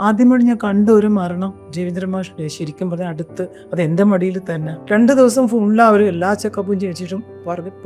ആദ്യമായിട്ട് ഞാൻ കണ്ട ഒരു മരണം. രവീന്ദ്ര മാഷിന്റെ ശരിക്കും പറഞ്ഞാൽ അടുത്ത് അത് എന്റെ മടിയിൽ തന്നെ. രണ്ട് ദിവസം ഫുള്ള് അവർ എല്ലാ ചെക്കപ്പും ചെയ്യിച്ചിട്ടും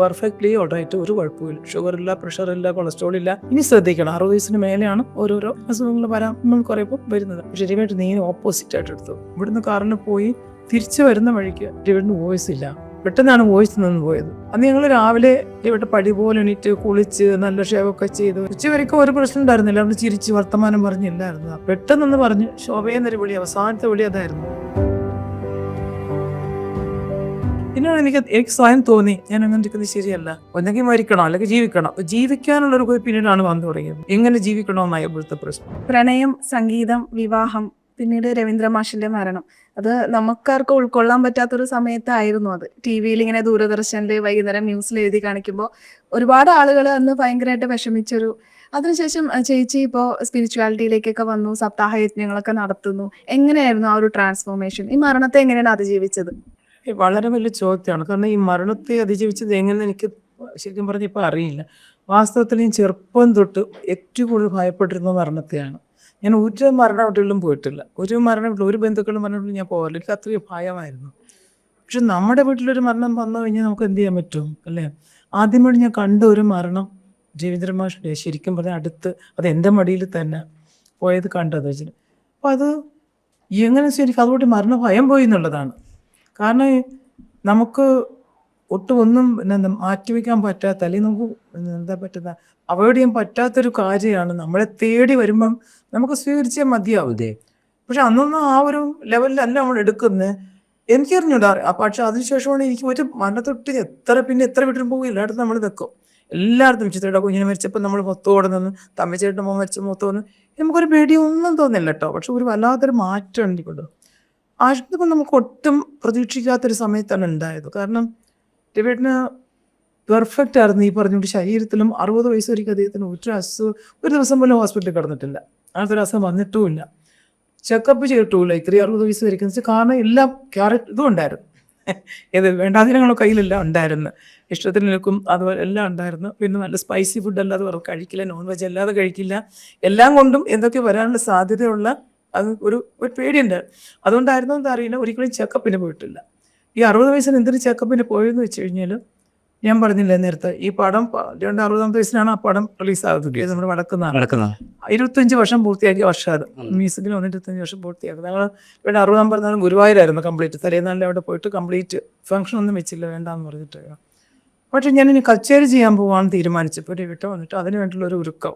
പെർഫെക്റ്റ്ലി ഉടായിട്ട് ഒരു കുഴപ്പമില്ല ഷുഗർ ഇല്ല പ്രഷർ ഇല്ല കൊളസ്ട്രോൾ ഇല്ല. ഇനി ശ്രദ്ധിക്കണം. അറുപത് വയസ്സിന് മേലെയാണ് ഓരോരോ അസുഖങ്ങൾ വരാൻ നമ്മൾ കുറേപ്പോൾ വരുന്നത് ശരിയായിട്ട് നീ ഓപ്പോസിറ്റ് ആയിട്ട് എടുത്തു. ഇവിടുന്ന് കാറിന് പോയി തിരിച്ചു വരുന്ന വഴിക്ക് രവിന് വോയിസ് ഇല്ല. പെട്ടെന്നാണ് വോയിസ് നിന്ന് പോയത്. അന്ന് ഞങ്ങൾ രാവിലെ ഇവിടെ പടി പോലെ എണീറ്റ് കുളിച്ച് നല്ല ഷേവൊക്കെ ചെയ്ത്. ഉച്ചവരെയൊക്കെ ഒരു പ്രശ്നം ഉണ്ടായിരുന്നില്ല. അവിടെ ചിരിച്ച് വർത്തമാനം പറഞ്ഞില്ലായിരുന്നു. പെട്ടെന്നൊന്ന് പറഞ്ഞു ശോഭയെന്നൊരു വിളി അവസാനത്തെ വിളി അതായിരുന്നു. പിന്നെയാണ് എനിക്ക് എനിക്ക് സ്വയം തോന്നി ഞാൻ അങ്ങനെ ഇരിക്കുന്നത് ശരിയല്ല. ഒന്നെങ്കിൽ മരിക്കണം അല്ലെങ്കിൽ ജീവിക്കണം. ജീവിക്കാനുള്ള ഒരു പിന്നീടാണ് വന്നു തുടങ്ങിയത്. എങ്ങനെ ജീവിക്കണമെന്നായ ഇപ്പോഴത്തെ പ്രശ്നം. പ്രണയം സംഗീതം വിവാഹം പിന്നീട് രവീന്ദ്ര മാഷിന്റെ മരണം. അത് നമുക്കാർക്ക് ഉൾക്കൊള്ളാൻ പറ്റാത്തൊരു സമയത്തായിരുന്നു അത്. ടി വിയിൽ ഇങ്ങനെ ദൂരദർശനിൽ വൈകുന്നേരം ന്യൂസിൽ എഴുതി കാണിക്കുമ്പോൾ ഒരുപാട് ആളുകൾ അന്ന് ഭയങ്കരമായിട്ട് വിഷമിച്ചൊരു അതിനുശേഷം ചേച്ചി ഇപ്പോൾ സ്പിരിച്വാലിറ്റിയിലേക്കൊക്കെ വന്നു സപ്താഹ യജ്ഞങ്ങളൊക്കെ നടത്തുന്നു. എങ്ങനെയായിരുന്നു ആ ഒരു ട്രാൻസ്ഫോർമേഷൻ? ഈ മരണത്തെ എങ്ങനെയാണ് അതിജീവിച്ചത്? വളരെ വലിയ ചോദ്യമാണ്. കാരണം ഈ മരണത്തെ അതിജീവിച്ചത് എങ്ങനെ എനിക്ക് ശരിക്കും പറഞ്ഞ ഇപ്പൊ അറിയില്ല. വാസ്തവത്തിൽ ഞാൻ ചെറുപ്പം തൊട്ട് ഏറ്റവും കൂടുതൽ ഭയപ്പെട്ടിരുന്ന മരണത്തെയാണ്. ഞാൻ ഒരു മരണ വീട്ടിലും പോയിട്ടില്ല. ഒരു മരണ വീട്ടിൽ ഒരു ബന്ധുക്കളും മരണ വീട്ടിൽ ഞാൻ പോകാറില്ല. എനിക്ക് അത്രയും ഭയമായിരുന്നു. പക്ഷെ നമ്മുടെ വീട്ടിലൊരു മരണം വന്നു കഴിഞ്ഞാൽ നമുക്ക് എന്ത് ചെയ്യാൻ പറ്റും? അല്ലേ? ആദ്യമായിട്ട് ഞാൻ കണ്ട ഒരു മരണം രവീന്ദ്ര മാഷിന്റെ ശരിക്കും പറഞ്ഞാൽ അടുത്ത് അത് എന്റെ മടിയിൽ തന്നെ പോയത് കണ്ടത് വെച്ചിട്ട്. അപ്പോൾ അത് എങ്ങനെ വെച്ചാൽ എനിക്ക് അതുകൊണ്ട് മരണ ഭയം പോയി എന്നുള്ളതാണ്. കാരണം നമുക്ക് ഒട്ടും ഒന്നും പിന്നെ മാറ്റിവെക്കാൻ പറ്റാത്ത അല്ലെങ്കിൽ നമുക്ക് എന്താ പറ്റുന്ന അവോയ്ഡ് ചെയ്യാൻ പറ്റാത്തൊരു കാര്യമാണ് നമ്മളെ തേടി വരുമ്പം നമുക്ക് സ്വീകരിച്ചേ മതിയാവില്ലേ പക്ഷെ അന്നൊന്നും ആ ഒരു ലെവലിലല്ല നമ്മൾ എടുക്കുന്നത്. എനിക്കറിഞ്ഞൂടാ പക്ഷെ അതിനുശേഷമാണ് എനിക്ക് ഒരു മരണത്തൊട്ട് എത്ര പിന്നെ എത്ര വീട്ടിലും പോകും എല്ലായിടത്തും നമ്മൾ നിൽക്കും എല്ലായിടത്തും ചിത്രയുടെ കുഞ്ഞിനെ മരിച്ചപ്പോൾ നമ്മൾ മൊത്തോടെ നിന്ന് തമ്മിച്ചേട്ടൻ മോൻ മരിച്ച മൊത്തം ഒന്ന് നമുക്കൊരു പേടിയൊന്നും തോന്നില്ല കേട്ടോ. പക്ഷെ ഒരു വല്ലാത്തൊരു മാറ്റം എനിക്കുണ്ട്. ആശുപത്രി നമുക്ക് ഒട്ടും പ്രതീക്ഷിക്കാത്തൊരു സമയത്താണ് ഉണ്ടായത്. കാരണം രവിയേട്ടന് പെർഫെക്റ്റ് ആയിരുന്നു ഈ പറഞ്ഞുകൊണ്ട് ശരീരത്തിലും അറുപത് വയസ്സ് വരെയും അദ്ദേഹത്തിന് ഒരു അസുഖം ഒരു ദിവസം പോലും ഹോസ്പിറ്റലിൽ കിടന്നിട്ടില്ല. അങ്ങനത്തെ ഒരു അസുഖം വന്നിട്ടുമില്ല. ചെക്കപ്പ് ചെയ്തിട്ടുമില്ല. ഇത്രയും അറുപത് വയസ്സ് വരെയും കാരണം എല്ലാം ക്യാരറ്റ് ഇതും ഉണ്ടായിരുന്നു. ഏത് വേണ്ടാതിനങ്ങളോ കയ്യിലെല്ലാം ഉണ്ടായിരുന്നു. ഇഷ്ടത്തിന് നിൽക്കും അതുപോലെ എല്ലാം ഉണ്ടായിരുന്നു. പിന്നെ നല്ല സ്പൈസി ഫുഡ് അല്ലാതെ വെറുതെ കഴിക്കില്ല നോൺ വെജ് അല്ലാതെ കഴിക്കില്ല. എല്ലാം കൊണ്ടും എന്തൊക്കെ വരാനുള്ള സാധ്യതയുള്ള അത് ഒരു ഒരു പേടിയുണ്ട്. അതുകൊണ്ടായിരുന്നു എന്താ അറിയില്ല ഒരിക്കലും ചെക്കപ്പിന് പോയിട്ടില്ല. ഈ അറുപത് വയസ്സിന് എന്തൊരു ചെക്കപ്പിന് പോയെന്ന് വെച്ച് കഴിഞ്ഞാൽ ഞാൻ പറഞ്ഞില്ലേ നേരത്തെ ഈ പടം രണ്ട് അറുപതാമത്തെ വയസ്സിലാണ് ആ പടം റിലീസ് ആകുന്നത് നമ്മൾ നമ്മുടെ നടക്കുന്ന ഇരുപത്തഞ്ച് വർഷം പൂർത്തിയാക്കിയ വർഷമാണ്. അത് മ്യൂസിക്കിൽ വന്ന് ഇരുപത്തഞ്ച് വർഷം പൂർത്തിയാക്കുന്നത്. ഞങ്ങൾ ഇവിടെ അറുപതാം പറഞ്ഞാലും ഗുരുവായൂരായിരുന്നു കംപ്ലീറ്റ് തലേനാളിൽ അവിടെ പോയിട്ട് കംപ്ലീറ്റ് ഫംഗ്ഷൻ ഒന്നും വെച്ചില്ല വേണ്ടാന്ന് പറഞ്ഞിട്ട്. പക്ഷെ ഞാൻ ഇനി കച്ചേരി ചെയ്യാൻ പോകാമെന്ന് തീരുമാനിച്ചപ്പോൾ ഇവിടെ വന്നിട്ട് അതിന് വേണ്ടിയുള്ള ഒരു ഒരുക്കം.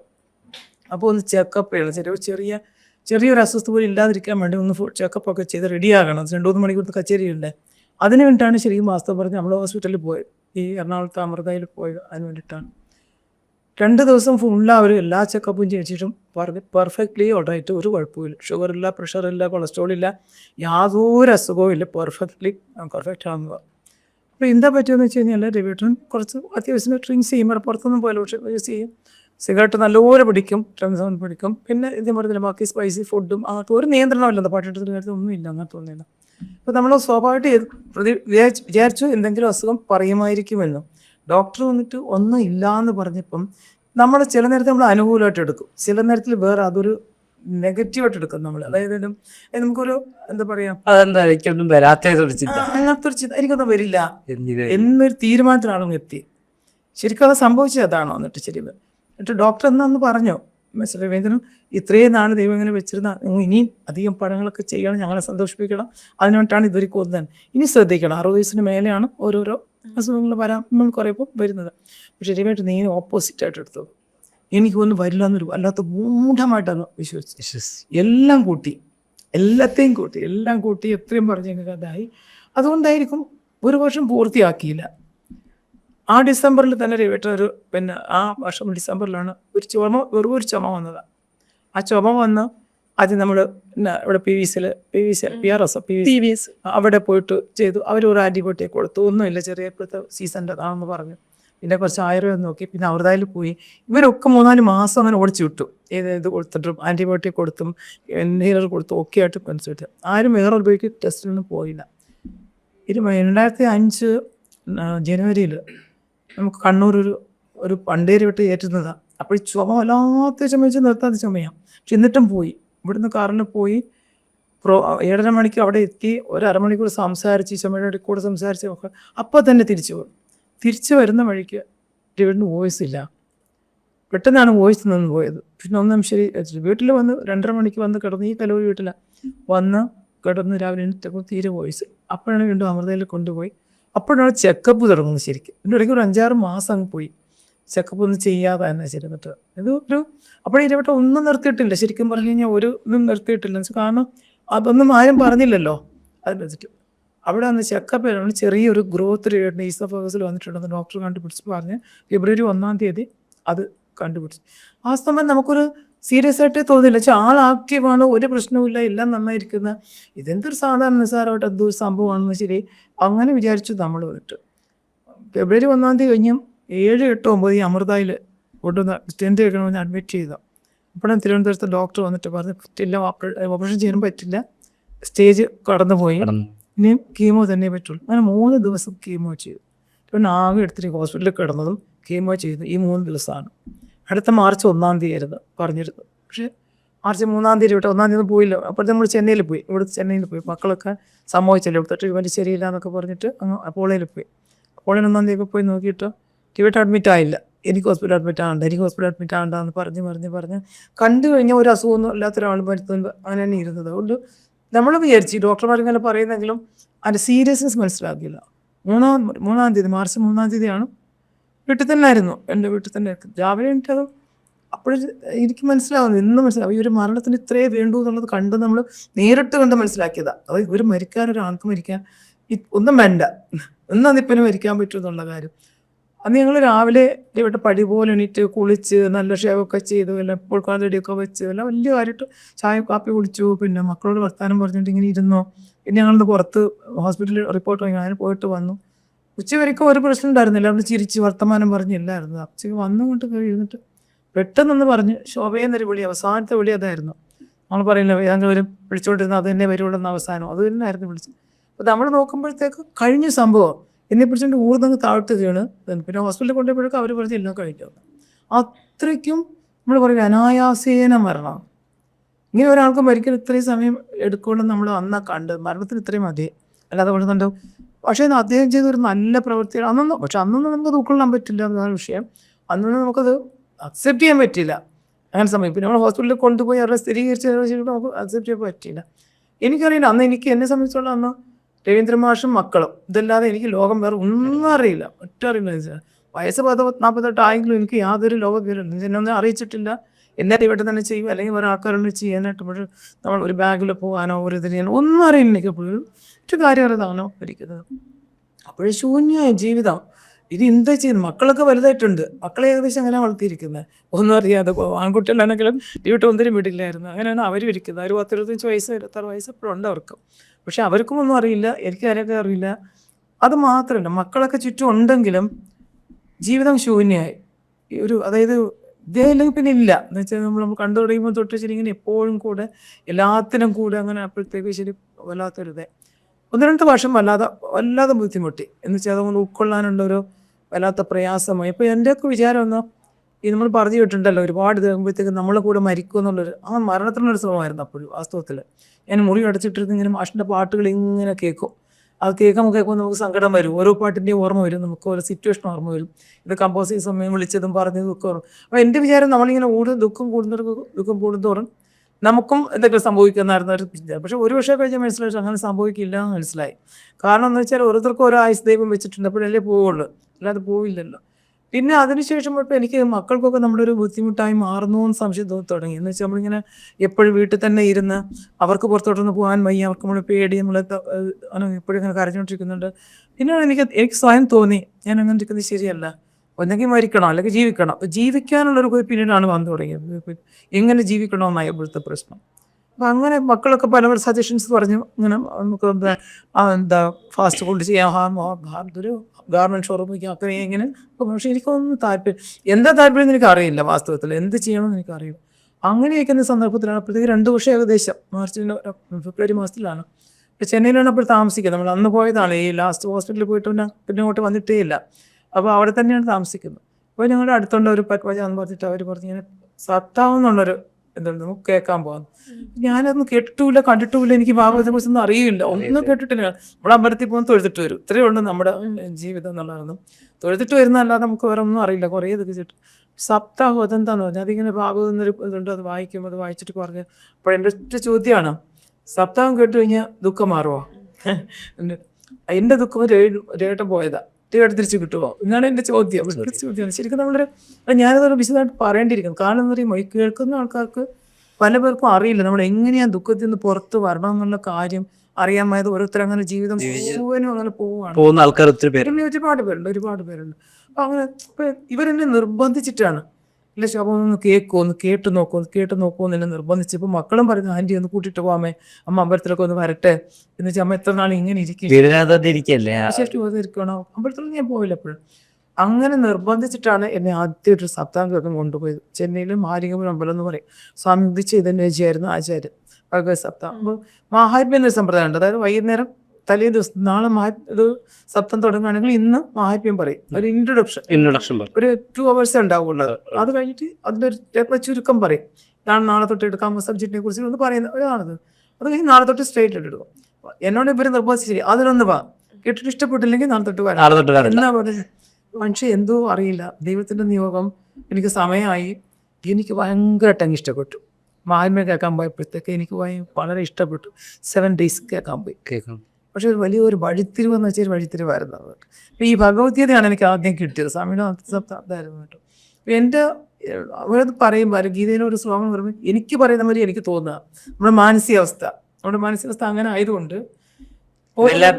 അപ്പോൾ ഒന്ന് ചെക്കപ്പ് ചെയ്യണം. ചെറിയ ചെറിയ ചെറിയൊരു അസ്വസ്ഥ പോലും ഇല്ലാതിരിക്കാൻ വേണ്ടി ഒന്ന് ചെക്കപ്പ് ഒക്കെ ചെയ്ത് റെഡിയാകണം രണ്ടു മൂന്ന് മണിക്കൂർ കച്ചേരി ഉണ്ട് അതിന് വേണ്ടിയിട്ടാണ് ശരിക്കും വാസ്തവം പറഞ്ഞ് നമ്മൾ ഹോസ്പിറ്റലിൽ പോയത്. ഈ എറണാകുളത്ത് അമൃതയിൽ പോയത് അതിന് വേണ്ടിയിട്ടാണ്. രണ്ട് ദിവസം ഫുള്ള് അവർ എല്ലാ ചെക്കപ്പും ചെയ്യിച്ചിട്ടും പറഞ്ഞ് പെർഫെക്റ്റ്ലി ഓർഡറായിട്ട് ഒരു കുഴപ്പമില്ല പ്രഷർ ഇല്ല കൊളസ്ട്രോൾ ഇല്ല യാതൊരു അസുഖവും ഇല്ല. പെർഫെക്റ്റ്ലി പെർഫെക്റ്റ് ആണെന്ന് പറഞ്ഞു. അപ്പോൾ എന്താ പറ്റുമെന്ന് വെച്ച് കഴിഞ്ഞാൽ രവിട്ടൻ കുറച്ച് അത്യാവശ്യം ഡ്രിങ്ക്സ് ചെയ്യും പുറത്തൊന്നും പോയാലും പക്ഷേ യൂസ് ചെയ്യും സിഗരറ്റ് നല്ലപോലെ പിടിക്കും ട്രംസോൺ പിടിക്കും. പിന്നെ ഇതേ പറഞ്ഞില്ല ബാക്കി സ്പൈസി ഫുഡും അങ്ങനത്തെ ഒരു നിയന്ത്രണമില്ല കാര്യത്തിൽ ഒന്നും ഇല്ല അങ്ങനെ ഒന്നുമില്ല അപ്പോൾ നമ്മൾ സ്വാഭാവികമായിട്ട് പ്രതി വിചാരിച്ചു വിചാരിച്ചു എന്തെങ്കിലും അസുഖം പറയുമായിരിക്കുമെന്നും ഡോക്ടർ വന്നിട്ട് ഒന്നും ഇല്ല എന്ന് പറഞ്ഞപ്പം നമ്മൾ ചില നേരത്തെ നമ്മൾ അനുകൂലമായിട്ട് എടുക്കും. ചില നേരത്തിൽ വേറെ അതൊരു നെഗറ്റീവായിട്ട് എടുക്കും നമ്മൾ അതായത് നമുക്കൊരു എന്താ പറയാ? അതെന്താ എനിക്കൊന്നും വരാത്തതൊരു ചിന്ത. ആ, അങ്ങനത്തെ ഒരു ചിന്ത. എനിക്കൊന്നും വരില്ല. എന്നൊരു തീരുമാനത്തിലാണ് എത്തി ശരിക്കും അത് സംഭവിച്ചത് അതാണോ എന്നിട്ട് ശരി എന്നിട്ട് ഡോക്ടർ എന്നാന്ന് പറഞ്ഞു മിസ്റ്റർ രവീന്ദ്രൻ ഇത്രയും നാൾ ദൈവം ഇങ്ങനെ വെച്ചിരുന്ന ഇനിയും അധികം പടങ്ങളൊക്കെ ചെയ്യണം ഞങ്ങളെ സന്തോഷിപ്പിക്കണം. അതിനുവേണ്ടിയിട്ടാണ് ഇതൊരു കൊന്നത്. ഇനി ശ്രദ്ധിക്കണം. അറുപത് വയസ്സിന് മേലെയാണ് ഓരോരോ അസുഖങ്ങൾ വരാൻ നമ്മൾ കുറേപ്പോൾ വരുന്നത്. പക്ഷെ ശരിയായിട്ട് നീ ഓപ്പോസിറ്റ് ആയിട്ട് എടുത്തത് എനിക്കൊന്നും വരില്ല എന്നൊരു വല്ലാത്ത മൂഢമായിട്ടാണ് വിശ്വസിച്ചു. എല്ലാം കൂട്ടി എല്ലാത്തെയും കൂട്ടി എല്ലാം കൂട്ടി എത്രയും പറഞ്ഞ ആയി അതുകൊണ്ടായിരിക്കും ഒരു വർഷം പൂർത്തിയാക്കിയില്ല. ആ ഡിസംബറിൽ തന്നെ രവിട്ട ഒരു പിന്നെ ആ വർഷം ഡിസംബറിലാണ് ഒരു ചുമ വെറും ഒരു ചുമ വന്നത്. ആ ചുമ വന്ന് ആദ്യം നമ്മൾ പിന്നെ ഇവിടെ പി വി സിയിൽ P V C P R S P V V S അവിടെ പോയിട്ട് ചെയ്തു. അവർ ഒരു ആന്റിബയോട്ടിക് കൊടുത്തു. ഒന്നുമില്ല ചെറിയ ഇപ്പോഴത്തെ സീസണിന്റെ അതാണെന്ന് പറഞ്ഞു. പിന്നെ കുറച്ച് ആയുർവേദം നോക്കി. പിന്നെ അമൃതായിൽ പോയി. ഇവരൊക്കെ മൂന്നാൽ മാസം അങ്ങനെ ഓടിച്ചു വിട്ടു. ഏത് ഇത് കൊടുത്തിട്ടും ആന്റിബയോട്ടിക് കൊടുത്തും എൻഹീലർ കൊടുത്തും ഒക്കെ ആയിട്ട് കൺസൾട്ട് ആരും വേറെ ഉപയോഗിക്ക് ടെസ്റ്റിനൊന്നും പോയില്ല. ഇത് രണ്ടായിരത്തി അഞ്ച് ജനുവരിയിൽ നമുക്ക് കണ്ണൂർ ഒരു ഒരു പണ്ടേരി വിട്ട് ഏറ്റുന്നതാണ് അപ്പോൾ ഈ ചുമ വല്ലാത്ത ചുമച്ച് വെച്ച് നിർത്താത്ത ചുമയാണ് പക്ഷെ എന്നിട്ടും പോയി. ഇവിടുന്ന് കാറിന് പോയി. പ്രോ ഏഴര മണിക്ക് അവിടെ എത്തി. ഒരു അരമണിക്കൂർ സംസാരിച്ച് ചുമയുടെ കൂടെ സംസാരിച്ച് ഒക്കെ അപ്പോൾ തന്നെ തിരിച്ചു പോകും തിരിച്ചു വരുന്ന വഴിക്ക് ഡേവിഡിന് വോയിസ് ഇല്ല. പെട്ടെന്നാണ് വോയിസ് നിന്ന് പോയത്. പിന്നെ ഒന്നും ശരി വീട്ടിൽ വന്ന് രണ്ടര മണിക്ക് വന്ന് കിടന്ന് ഈ കലൂർ വീട്ടിലാണ് വന്ന് കിടന്ന് രാവിലെ എണീറ്റപ്പോൾ തീരെ വോയിസ്. അപ്പോഴാണ് വീണ്ടും അമൃതയിൽ കൊണ്ടുപോയി. അപ്പോഴാണ് ചെക്കപ്പ് തുടങ്ങുന്നത് ശരിക്കും. എന്റെ ഇടയ്ക്ക് ഒരു അഞ്ചാറ് മാസം അങ്ങ് പോയി. ചെക്കപ്പ് ഒന്നും ചെയ്യാതെ തന്നെ ഇരുന്നിട്ട്. ഇത് ഒരു അപ്പോഴേ ഇരവട്ടം ഒന്നും നിർത്തിയിട്ടില്ല. ശരിക്കും പറഞ്ഞു കഴിഞ്ഞാൽ ഒരു ഇതും നിർത്തിയിട്ടില്ല. കാരണം അതൊന്നും ആരും പറഞ്ഞില്ലല്ലോ. അത് വെച്ചിട്ട്. അവിടെ വന്ന് ചെക്കപ്പ് ചെറിയൊരു ഗ്രോത്ത് റേറ്റ് ഈസോഫോഗസിൽ വന്നിട്ടുണ്ടെന്ന് ഡോക്ടർ കണ്ടുപിടിച്ച് പറഞ്ഞ് ഫെബ്രുവരി ഒന്നാം തീയതി അത് കണ്ടുപിടിച്ചു. ആ സമയം നമുക്കൊരു സീരിയസ് ആയിട്ട് തോന്നില്ല. വെച്ചാൽ ആൾ ആക്റ്റീവാണ് ഒരു പ്രശ്നവുമില്ല എല്ലാം നന്നായിരിക്കുന്ന. ഇതെന്തൊരു സാധാരണ നിസ്സാരമായിട്ട് എന്തോ സംഭവമാണെന്ന് ശരി അങ്ങനെ വിചാരിച്ചു നമ്മൾ വന്നിട്ട്. ഫെബ്രുവരി ഒന്നാം തീയതി കഴിഞ്ഞും ഏഴ് എട്ട് ഒമ്പത് ഈ അമൃതയിൽ കൊണ്ടുവന്ന സ്റ്റെന്റ് വെക്കണമെന്ന് അഡ്മിറ്റ് ചെയ്തു. അപ്പോഴാണ് തിരുവനന്തപുരത്ത് ഡോക്ടർ വന്നിട്ട് പറഞ്ഞു പറ്റില്ല ഓപ്പറേഷൻ ചെയ്യാൻ പറ്റില്ല. സ്റ്റേജ് കടന്നുപോയി. ഇനിയും കീമോ തന്നെ പറ്റുള്ളൂ. അങ്ങനെ മൂന്ന് ദിവസം കീമോ ചെയ്തു. പിന്നെ ആകെ എടുത്തിട്ട് ഹോസ്പിറ്റലിൽ കിടന്നതും കീമോ ചെയ്തു ഈ മൂന്ന് ദിവസമാണ്. അടുത്ത മാർച്ച് ഒന്നാം തീയതി ആയിരുന്നു പറഞ്ഞിരുന്നു പക്ഷേ മാർച്ച് മൂന്നാം തീയതി വിട്ട് ഒന്നാം തീയതി പോയില്ല. അപ്പോഴത്തെ നമ്മൾ ചെന്നൈയിൽ പോയി. ഇവിടെ ചെന്നൈയിൽ പോയി. മക്കളൊക്കെ സംഭവിച്ചല്ലോ ഇവിടുത്തെ ട്രീറ്റ്മെന്റ് ശരിയില്ല എന്നൊക്കെ പറഞ്ഞിട്ട് അങ്ങ് അപ്പോളയിൽ പോയി. അപ്പോളിൽ ഒന്നാം തീയതി പോയി നോക്കിയിട്ട് ഇവിടെ അഡ്മിറ്റ് ആയില്ല. എനിക്ക് ഹോസ്പിറ്റൽ അഡ്മിറ്റ് ആകണ്ട എനിക്ക് ഹോസ്പിറ്റൽ അഡ്മിറ്റ് ആകണ്ടെന്ന് പറഞ്ഞ് പറഞ്ഞ് പറഞ്ഞ് കണ്ടു കഴിഞ്ഞാൽ ഒരു അസുഖമൊന്നും ഇല്ലാത്ത മരുത്തുണ്ട് അങ്ങനെ തന്നെ ഇരുന്നത്. അതുകൊണ്ട് നമ്മൾ വിചാരിച്ചു ഡോക്ടർമാർ ഇങ്ങനെ പറയുന്നെങ്കിലും അതിന്റെ സീരിയസ്നെസ് മനസ്സിലാക്കിയില്ല. മൂന്നാം മൂന്നാം തീയതി മാർച്ച് മൂന്നാം തീയതിയാണ് വീട്ടിൽ തന്നെ ആയിരുന്നു. എന്റെ വീട്ടിൽ തന്നെ. രാവിലെ എനിക്കത് അപ്പോഴും എനിക്ക് മനസ്സിലാവുന്നു ഇന്ന് മനസ്സിലാവും. ഈ ഒരു മരണത്തിന് ഇത്രേ വേണ്ടു എന്നുള്ളത് കണ്ട് നമ്മൾ നേരിട്ട് കണ്ട് മനസ്സിലാക്കിയതാണ് അത് ഇവർ മരിക്കാൻ ഒരാൾക്ക് മരിക്കാൻ ഒന്നും വേണ്ട. ഒന്നും അതിപ്പനും മരിക്കാൻ പറ്റും എന്നുള്ള കാര്യം. അന്ന് ഞങ്ങൾ രാവിലെ ഇവിടെ പടി പോലെ എണീറ്റ് കുളിച്ച് നല്ല ഷേവൊക്കെ ചെയ്തു. എല്ലാം ഇപ്പോൾ റെഡിയൊക്കെ വെച്ച് എല്ലാം വലിയ കാര്യമായിട്ട് ചായ കാപ്പി കുടിച്ചു. പിന്നെ മക്കളോട് വർത്താനം പറഞ്ഞിട്ട് ഇങ്ങനെ ഇരുന്നോ. പിന്നെ ഞങ്ങളത് പുറത്ത് ഹോസ്പിറ്റലിൽ റിപ്പോർട്ട് വാങ്ങി. അങ്ങനെ പോയിട്ട് വന്നു. ഉച്ചവരെയൊക്കെ ഒരു പ്രശ്നം ഉണ്ടായിരുന്നില്ല. അവിടെ ചിരിച്ച് വർത്തമാനം പറഞ്ഞില്ലായിരുന്നു. ഉച്ചയ്ക്ക് വന്നുകൊണ്ട് ഇരുന്നിട്ട് പെട്ടെന്നൊന്ന് പറഞ്ഞ് ശോഭയെന്നൊരു വിളി അവസാനത്തെ വിളി അതായിരുന്നു. നമ്മൾ പറയില്ല ഏതെങ്കിലും വിളിച്ചുകൊണ്ടിരുന്ന അത് തന്നെ വരുള്ളൂ അവസാനം. അത് തന്നെയായിരുന്നു വിളിച്ചത്. അപ്പോൾ നമ്മൾ നോക്കുമ്പോഴത്തേക്ക് കഴിഞ്ഞ സംഭവം എന്നെ പിടിച്ചുകൊണ്ട് ഊർന്നങ്ങ് താഴ്ത്തു വീണ്. പിന്നെ ഹോസ്പിറ്റലിൽ കൊണ്ടുപോയപ്പോഴൊക്കെ അവർ പറഞ്ഞ് എല്ലാം കഴിഞ്ഞു. അത്രയ്ക്കും നമ്മൾ പറയും അനായാസേന മരണം. ഇങ്ങനെ ഒരാൾക്ക് മരിക്കാൻ ഇത്രയും സമയം എടുക്കുമെന്ന് നമ്മൾ അന്നാ കണ്ട് മരണത്തിന് ഇത്രയും മതി. അല്ലാതെ കൊണ്ടുണ്ട് പക്ഷേ അദ്ദേഹം ചെയ്ത ഒരു നല്ല പ്രവൃത്തിയാണ്. അന്നൊന്നും പക്ഷെ അന്നൊന്നും നമുക്കത് ഉൾക്കൊള്ളാൻ പറ്റില്ല എന്നതാണ് വിഷയം. അന്നൊന്നും നമുക്കത് അക്സെപ്റ്റ് ചെയ്യാൻ പറ്റില്ല അങ്ങനെ സമയം. പിന്നെ നമ്മൾ ഹോസ്പിറ്റലിൽ കൊണ്ടുപോയി അവരെ സ്ഥിരീകരിച്ച് നമുക്ക് അക്സെപ്റ്റ് ചെയ്യാൻ പറ്റില്ല എനിക്കറിയില്ല അന്ന് എനിക്ക് എന്നെ സംബന്ധിച്ചോളം അന്ന് രവീന്ദ്ര മാഷും മക്കളും ഇതല്ലാതെ എനിക്ക് ലോകം വേറെ ഒന്നും അറിയില്ല. ഒറ്റ അറിയില്ല. വയസ്സ് പത്ത് നാൽപ്പത്തെട്ട് ആയെങ്കിലും എനിക്ക് യാതൊരു ലോക വിവരം എന്നെ ഒന്നും അറിയിച്ചിട്ടില്ല. എന്നെ ഇവിടെ തന്നെ ചെയ്യും അല്ലെങ്കിൽ വേറെ ആൾക്കാരോട് ചെയ്യാനായിട്ട് നമ്മൾ ഒരു ബാഗിൽ പോകാനോ ഒരു ഇതിന് ഒന്നും അറിയില്ല എനിക്ക് എപ്പോഴും. ഒരു കാര്യങ്ങളിലാണോ ഭരിക്കുന്നത് അപ്പോഴും ശൂന്യമായ ജീവിതം. ഇത് എന്താ ചെയ്യുന്നത് മക്കളൊക്കെ വലുതായിട്ടുണ്ട്. മക്കളെ ഏകദേശം അങ്ങനെ വളർത്തിയിരിക്കുന്നത്? ഒന്നും അറിയാതെ ആൺകുട്ടികളാണെങ്കിലും വീട്ടിൽ ഒന്നിനും വിടില്ലായിരുന്നു. അങ്ങനെയാണ് അവരും ഇരിക്കുന്നത്. ഒരു പത്തിരുപത്തഞ്ച് വയസ്സ് ഇരുപത്താറ് വയസ്സ് എപ്പോഴും ഉണ്ട് അവർക്ക്. പക്ഷെ അവർക്കും ഒന്നും അറിയില്ല. എനിക്ക് ആരെയൊക്കെ അറിയില്ല. അത് മാത്രമല്ല മക്കളൊക്കെ ചുറ്റും ഉണ്ടെങ്കിലും ജീവിതം ശൂന്യമായി. ഒരു അതായത് ഇതേല്ലെങ്കിൽ പിന്നെ ഇല്ല. എന്ന് വെച്ചാൽ നമ്മൾ നമ്മൾ കണ്ടു തുടങ്ങുമ്പോൾ തൊട്ട് ശരി ഇങ്ങനെ എപ്പോഴും കൂടെ എല്ലാത്തിനും കൂടെ അങ്ങനെ അപ്പോഴത്തേക്ക് ശരി വല്ലാത്തൊരിതേ. ഒന്ന് രണ്ട് വർഷം വല്ലാതെ വല്ലാതെ ബുദ്ധിമുട്ടി. എന്ന് വെച്ചാൽ അതുകൊണ്ട് ഉൾക്കൊള്ളാനുള്ളൊരു വല്ലാത്ത പ്രയാസമായി. ഇപ്പോൾ എന്റെയൊക്കെ വിചാരം ഒന്ന് ഈ നമ്മൾ പറഞ്ഞു കേട്ടിട്ടുണ്ടല്ലോ ഒരുപാട് ഇതാകുമ്പോഴത്തേക്ക് നമ്മളെ കൂടെ മരിക്കും എന്നുള്ളൊരു ആ മരണത്തിനുള്ളൊരു ശ്രമമായിരുന്നു അപ്പോഴും വാസ്തവത്തിൽ ഞാൻ മുറി അടച്ചിട്ടിരുന്ന് ഇങ്ങനെ മാഷിന്റെ പാട്ടുകൾ ഇങ്ങനെ കേൾക്കും അത് കേൾക്കുമ്പോൾ കേൾക്കുമ്പോൾ നമുക്ക് സങ്കടം വരും. ഓരോ പാട്ടിന്റെയും ഓർമ്മ വരും. നമുക്ക് ഓരോ സിറ്റുവേഷൻ ഓർമ്മ വരും. ഇത് കമ്പോസ് ചെയ്യുന്ന സമയം വിളിച്ചതും പറഞ്ഞതും ഒക്കെ ഓർമ്മ അപ്പോൾ എന്റെ വിചാരം നമ്മളിങ്ങനെ കൂടുതൽ ദുഃഖം കൂടുന്നവർക്ക് ദുഃഖം കൂടുന്തോറും നമുക്കും എന്തെങ്കിലും സംഭവിക്കുന്നായിരുന്നു ഒരു ചിന്ത പക്ഷെ ഒരു വർഷം കഴിഞ്ഞാൽ മനസ്സിലായി അങ്ങനെ സംഭവിക്കില്ല എന്ന് മനസ്സിലായി. കാരണം എന്ന് വെച്ചാൽ ഓരോരുത്തർക്കും ഓരോ ആയുസ് ദൈവം വെച്ചിട്ടുണ്ട് അപ്പോഴല്ലേ പോവുള്ളൂ. അല്ലാതെ പോവില്ലല്ലോ. പിന്നെ അതിനുശേഷം ഇപ്പോൾ എനിക്ക് മക്കൾക്കൊക്കെ നമ്മുടെ ഒരു ബുദ്ധിമുട്ടായി മാറുന്നു എന്ന് സംശയം തോന്നി തുടങ്ങി. എന്ന് വെച്ചാൽ നമ്മളിങ്ങനെ എപ്പോഴും വീട്ടിൽ തന്നെ ഇരുന്ന് അവർക്ക് പുറത്തോട്ടൊന്ന് പോകാൻ വയ്യ അവർക്ക് നമ്മൾ പേടി നമ്മൾ എപ്പോഴും ഇങ്ങനെ കരഞ്ഞുകൊണ്ടിരിക്കുന്നുണ്ട്. പിന്നെ എനിക്ക് എനിക്ക് സ്വയം തോന്നി ഞാൻ അങ്ങനെ ഇരിക്കുന്നത് ശരിയല്ല. ഒന്നെങ്കിൽ മരിക്കണം അല്ലെങ്കിൽ ജീവിക്കണം. ജീവിക്കാനുള്ള ഒരു പിന്നീടാണ് വന്നു തുടങ്ങിയത് എങ്ങനെ ജീവിക്കണമെന്നായി ഇപ്പോഴത്തെ പ്രശ്നം. അപ്പം അങ്ങനെ മക്കളൊക്കെ പല പല സജഷൻസ് പറഞ്ഞു ഇങ്ങനെ നമുക്ക് എന്താ ഫാസ്റ്റ് ഫുഡ് ചെയ്യാം ഒരു ഗാർമെന്റ് ഷോറൂം വയ്ക്കാം അങ്ങനെ ഇങ്ങനെ. പക്ഷേ എനിക്കൊന്നും താല്പര്യം എന്താ താല്പര്യം എന്ന് എനിക്കറിയില്ല വാസ്തവത്തിൽ. എന്ത് ചെയ്യണമെന്ന് എനിക്കറിയില്ല. അങ്ങനെ ഇരിക്കുന്ന സന്ദർഭത്തിലാണ് അപ്പോഴത്തേക്ക് രണ്ട് വർഷം ഏകദേശം. മാർച്ചിന്റെ ഫെബ്രുവരി മാസത്തിലാണ്. ചെന്നൈയിലാണ് അപ്പോൾ താമസിക്കുന്നത്. നമ്മൾ അന്ന് പോയതാണ്. ഈ ലാസ്റ്റ് ഹോസ്പിറ്റലിൽ പോയിട്ട് പിന്നെ പിന്നെ ഇങ്ങോട്ട് വന്നിട്ടേ ഇല്ല. അപ്പോൾ അവിടെ തന്നെയാണ് താമസിക്കുന്നത്. അപ്പോൾ ഞങ്ങളുടെ അടുത്തുള്ള ഒരു എന്ന് പറഞ്ഞിട്ട് അവർ പറഞ്ഞു ഇങ്ങനെ സത്താവെന്നുള്ളൊരു എന്താണ് നമുക്ക് കേൾക്കാൻ പോകുന്നു ഞാനൊന്നും കേട്ടിട്ടുമില്ല കണ്ടിട്ടുമില്ല എനിക്ക് ഭാഗവതത്തെ കുറിച്ചൊന്നും അറിയില്ല ഒന്നും കേട്ടിട്ടില്ല. നമ്മൾ അമ്പലത്തിൽ പോകുന്ന തൊഴുതിട്ട് വരും. ഇത്രയേ ഉള്ളൂ നമ്മുടെ ജീവിതം എന്നുള്ളതാണ്. തൊഴുതിട്ട് വരുന്നതല്ലാതെ നമുക്ക് വേറെ ഒന്നും അറിയില്ല. കുറേ ഇത് ചെയ്തിട്ട്. സപ്താഹം അതെന്താന്ന് പറഞ്ഞാൽ അതിങ്ങനെ ഭാഗവതം എന്നൊരു ഇതുണ്ട് അത് വായിക്കും അത് വായിച്ചിട്ട് പറഞ്ഞു അപ്പോൾ എന്റെ ഒറ്റ ചോദ്യമാണ്. സപ്താഹം കേട്ട് കഴിഞ്ഞാൽ ദുഃഖം മാറുമോ എന്റെ ദുഃഖം രേട്ടം ഏഴ് ഒരേട്ടം തിരിച്ചു കിട്ടുമോ എന്നാണ് എന്റെ ചോദ്യം. ചോദ്യം. ശരിക്കും നമ്മളൊരു ഞാനതൊരു ഞാനത് വിശദമായിട്ട് പറയേണ്ടിയിരിക്കുന്നു. കാരണം എന്ന് പറയുമ്പോൾ ഈ കേൾക്കുന്ന ആൾക്കാർക്ക് പല പേർക്കും അറിയില്ല. നമ്മൾ എങ്ങനെയാണ് ദുഃഖത്തിൽ നിന്ന് പുറത്ത് വരണം എന്നുള്ള കാര്യം അറിയാമായത് ഓരോരുത്തർ അങ്ങനെ ജീവിതം മുഴുവനും അങ്ങനെ പോവുകയാണ്. പോകുന്ന ആൾക്കാർ ഒത്തിരി പേര് പിന്നെ ഒരുപാട് പേരുണ്ട് ഒരുപാട് പേരുണ്ട്. അപ്പൊ അങ്ങനെ ഇവരെന്നെ നിർബന്ധിച്ചിട്ടാണ് ഇല്ല ശോഭ ഒന്ന് കേൾക്കോ ഒന്ന് കേട്ട് നോക്കോ ഒന്ന് കേട്ട് നോക്കോ എന്ന് എന്നെ നിർബന്ധിച്ചപ്പോൾ മക്കളും പറയുന്നു ആന്റി ഒന്ന് കൂട്ടിയിട്ട് പോവാമേ അമ്മ. അമ്പലത്തിലൊക്കെ ഒന്ന് വരട്ടെ. എന്ന് വെച്ചാൽ അമ്മ എത്ര നാൾ ഇങ്ങനെ ഇരിക്കും. ഇരിക്കണോ അമ്പലത്തിൽ ഞാൻ പോയില്ല എപ്പോഴും. അങ്ങനെ നിർബന്ധിച്ചിട്ടാണ് എന്നെ ആദ്യത്തെ ഒരു സപ്താംഗം കൊണ്ടുപോയത്. ചെന്നൈയിലെ മാലികപുരം അമ്പലം എന്ന് പറയും. സ്വാമി ഉദിച്ച ഇതിന്റെ ആചാര്യം ആചാര്യൻ. ഭഗവത് സപ്താഹം. അപ്പോൾ മഹാത്മ്യം എന്നൊരു സമ്പ്രദായം ഉണ്ട് അതായത് വൈകുന്നേരം തലേ ദിവസം നാളെ ഒരു സപ്തം തുടങ്ങുകയാണെങ്കിൽ ഇന്ന് മാഹാത്മ്യം പറയും. ഒരു ഇൻട്രൊഡക്ഷൻ ഇൻട്രൊഡക്ഷൻ ഒരു ടു അവേഴ്സ് ഉണ്ടാവുള്ളത് അത് കഴിഞ്ഞിട്ട് അതിന്റെ ഒരു രത്ന ചുരുക്കം പറയും. ഇതാണ് നാളെ തൊട്ട് എടുക്കാൻ സബ്ജക്റ്റിനെ കുറിച്ച് ഒന്ന് പറയുന്ന ഒരാണത് അത് കഴിഞ്ഞ് നാളെ തൊട്ട് സ്ട്രേറ്റ് എടുക്കും എന്നോട് ഇവർ നിർബന്ധിച്ചില്ല? അതിലൊന്ന് വാ. കേട്ടിട്ട് ഇഷ്ടപ്പെട്ടില്ലെങ്കിൽ നാളെ തൊട്ട് വരാം. എന്നാ പറഞ്ഞത് മനുഷ്യ എന്തോ അറിയില്ല. ദൈവത്തിന്റെ നിയോഗം എനിക്ക് സമയമായി. എനിക്ക് ഭയങ്കരമായിട്ട് അങ്ങ് ഇഷ്ടപ്പെട്ടു. മാഹാത്മ്യം കേൾക്കാൻ പോയപ്പോഴത്തേക്ക് എനിക്ക് വളരെ ഇഷ്ടപ്പെട്ടു. സെവൻ ഡേയ്സ് കേൾക്കാൻ പോയി. കേൾക്കണം. പക്ഷെ ഒരു വലിയൊരു വഴിത്തിരിവെന്ന് വെച്ചാൽ ഒരു വഴിത്തിരിവായിരുന്നു അത്. അപ്പോൾ ഈ ഭഗവത്ഗീതയാണ് എനിക്ക് ആദ്യം കിട്ടിയത്. സ്വാമിയുടെ അതായിരുന്നു കേട്ടോ. അപ്പം എന്റെ അവരത് പറയുമ്പോൾ ഒരു ഗീതയിലെ ഒരു ശ്ലോകം പറയുമ്പോൾ എനിക്ക് പറയുന്ന മാതിരി എനിക്ക് തോന്നുക. നമ്മുടെ മാനസികാവസ്ഥ. നമ്മുടെ മാനസികാവസ്ഥ അങ്ങനെ ആയതുകൊണ്ട്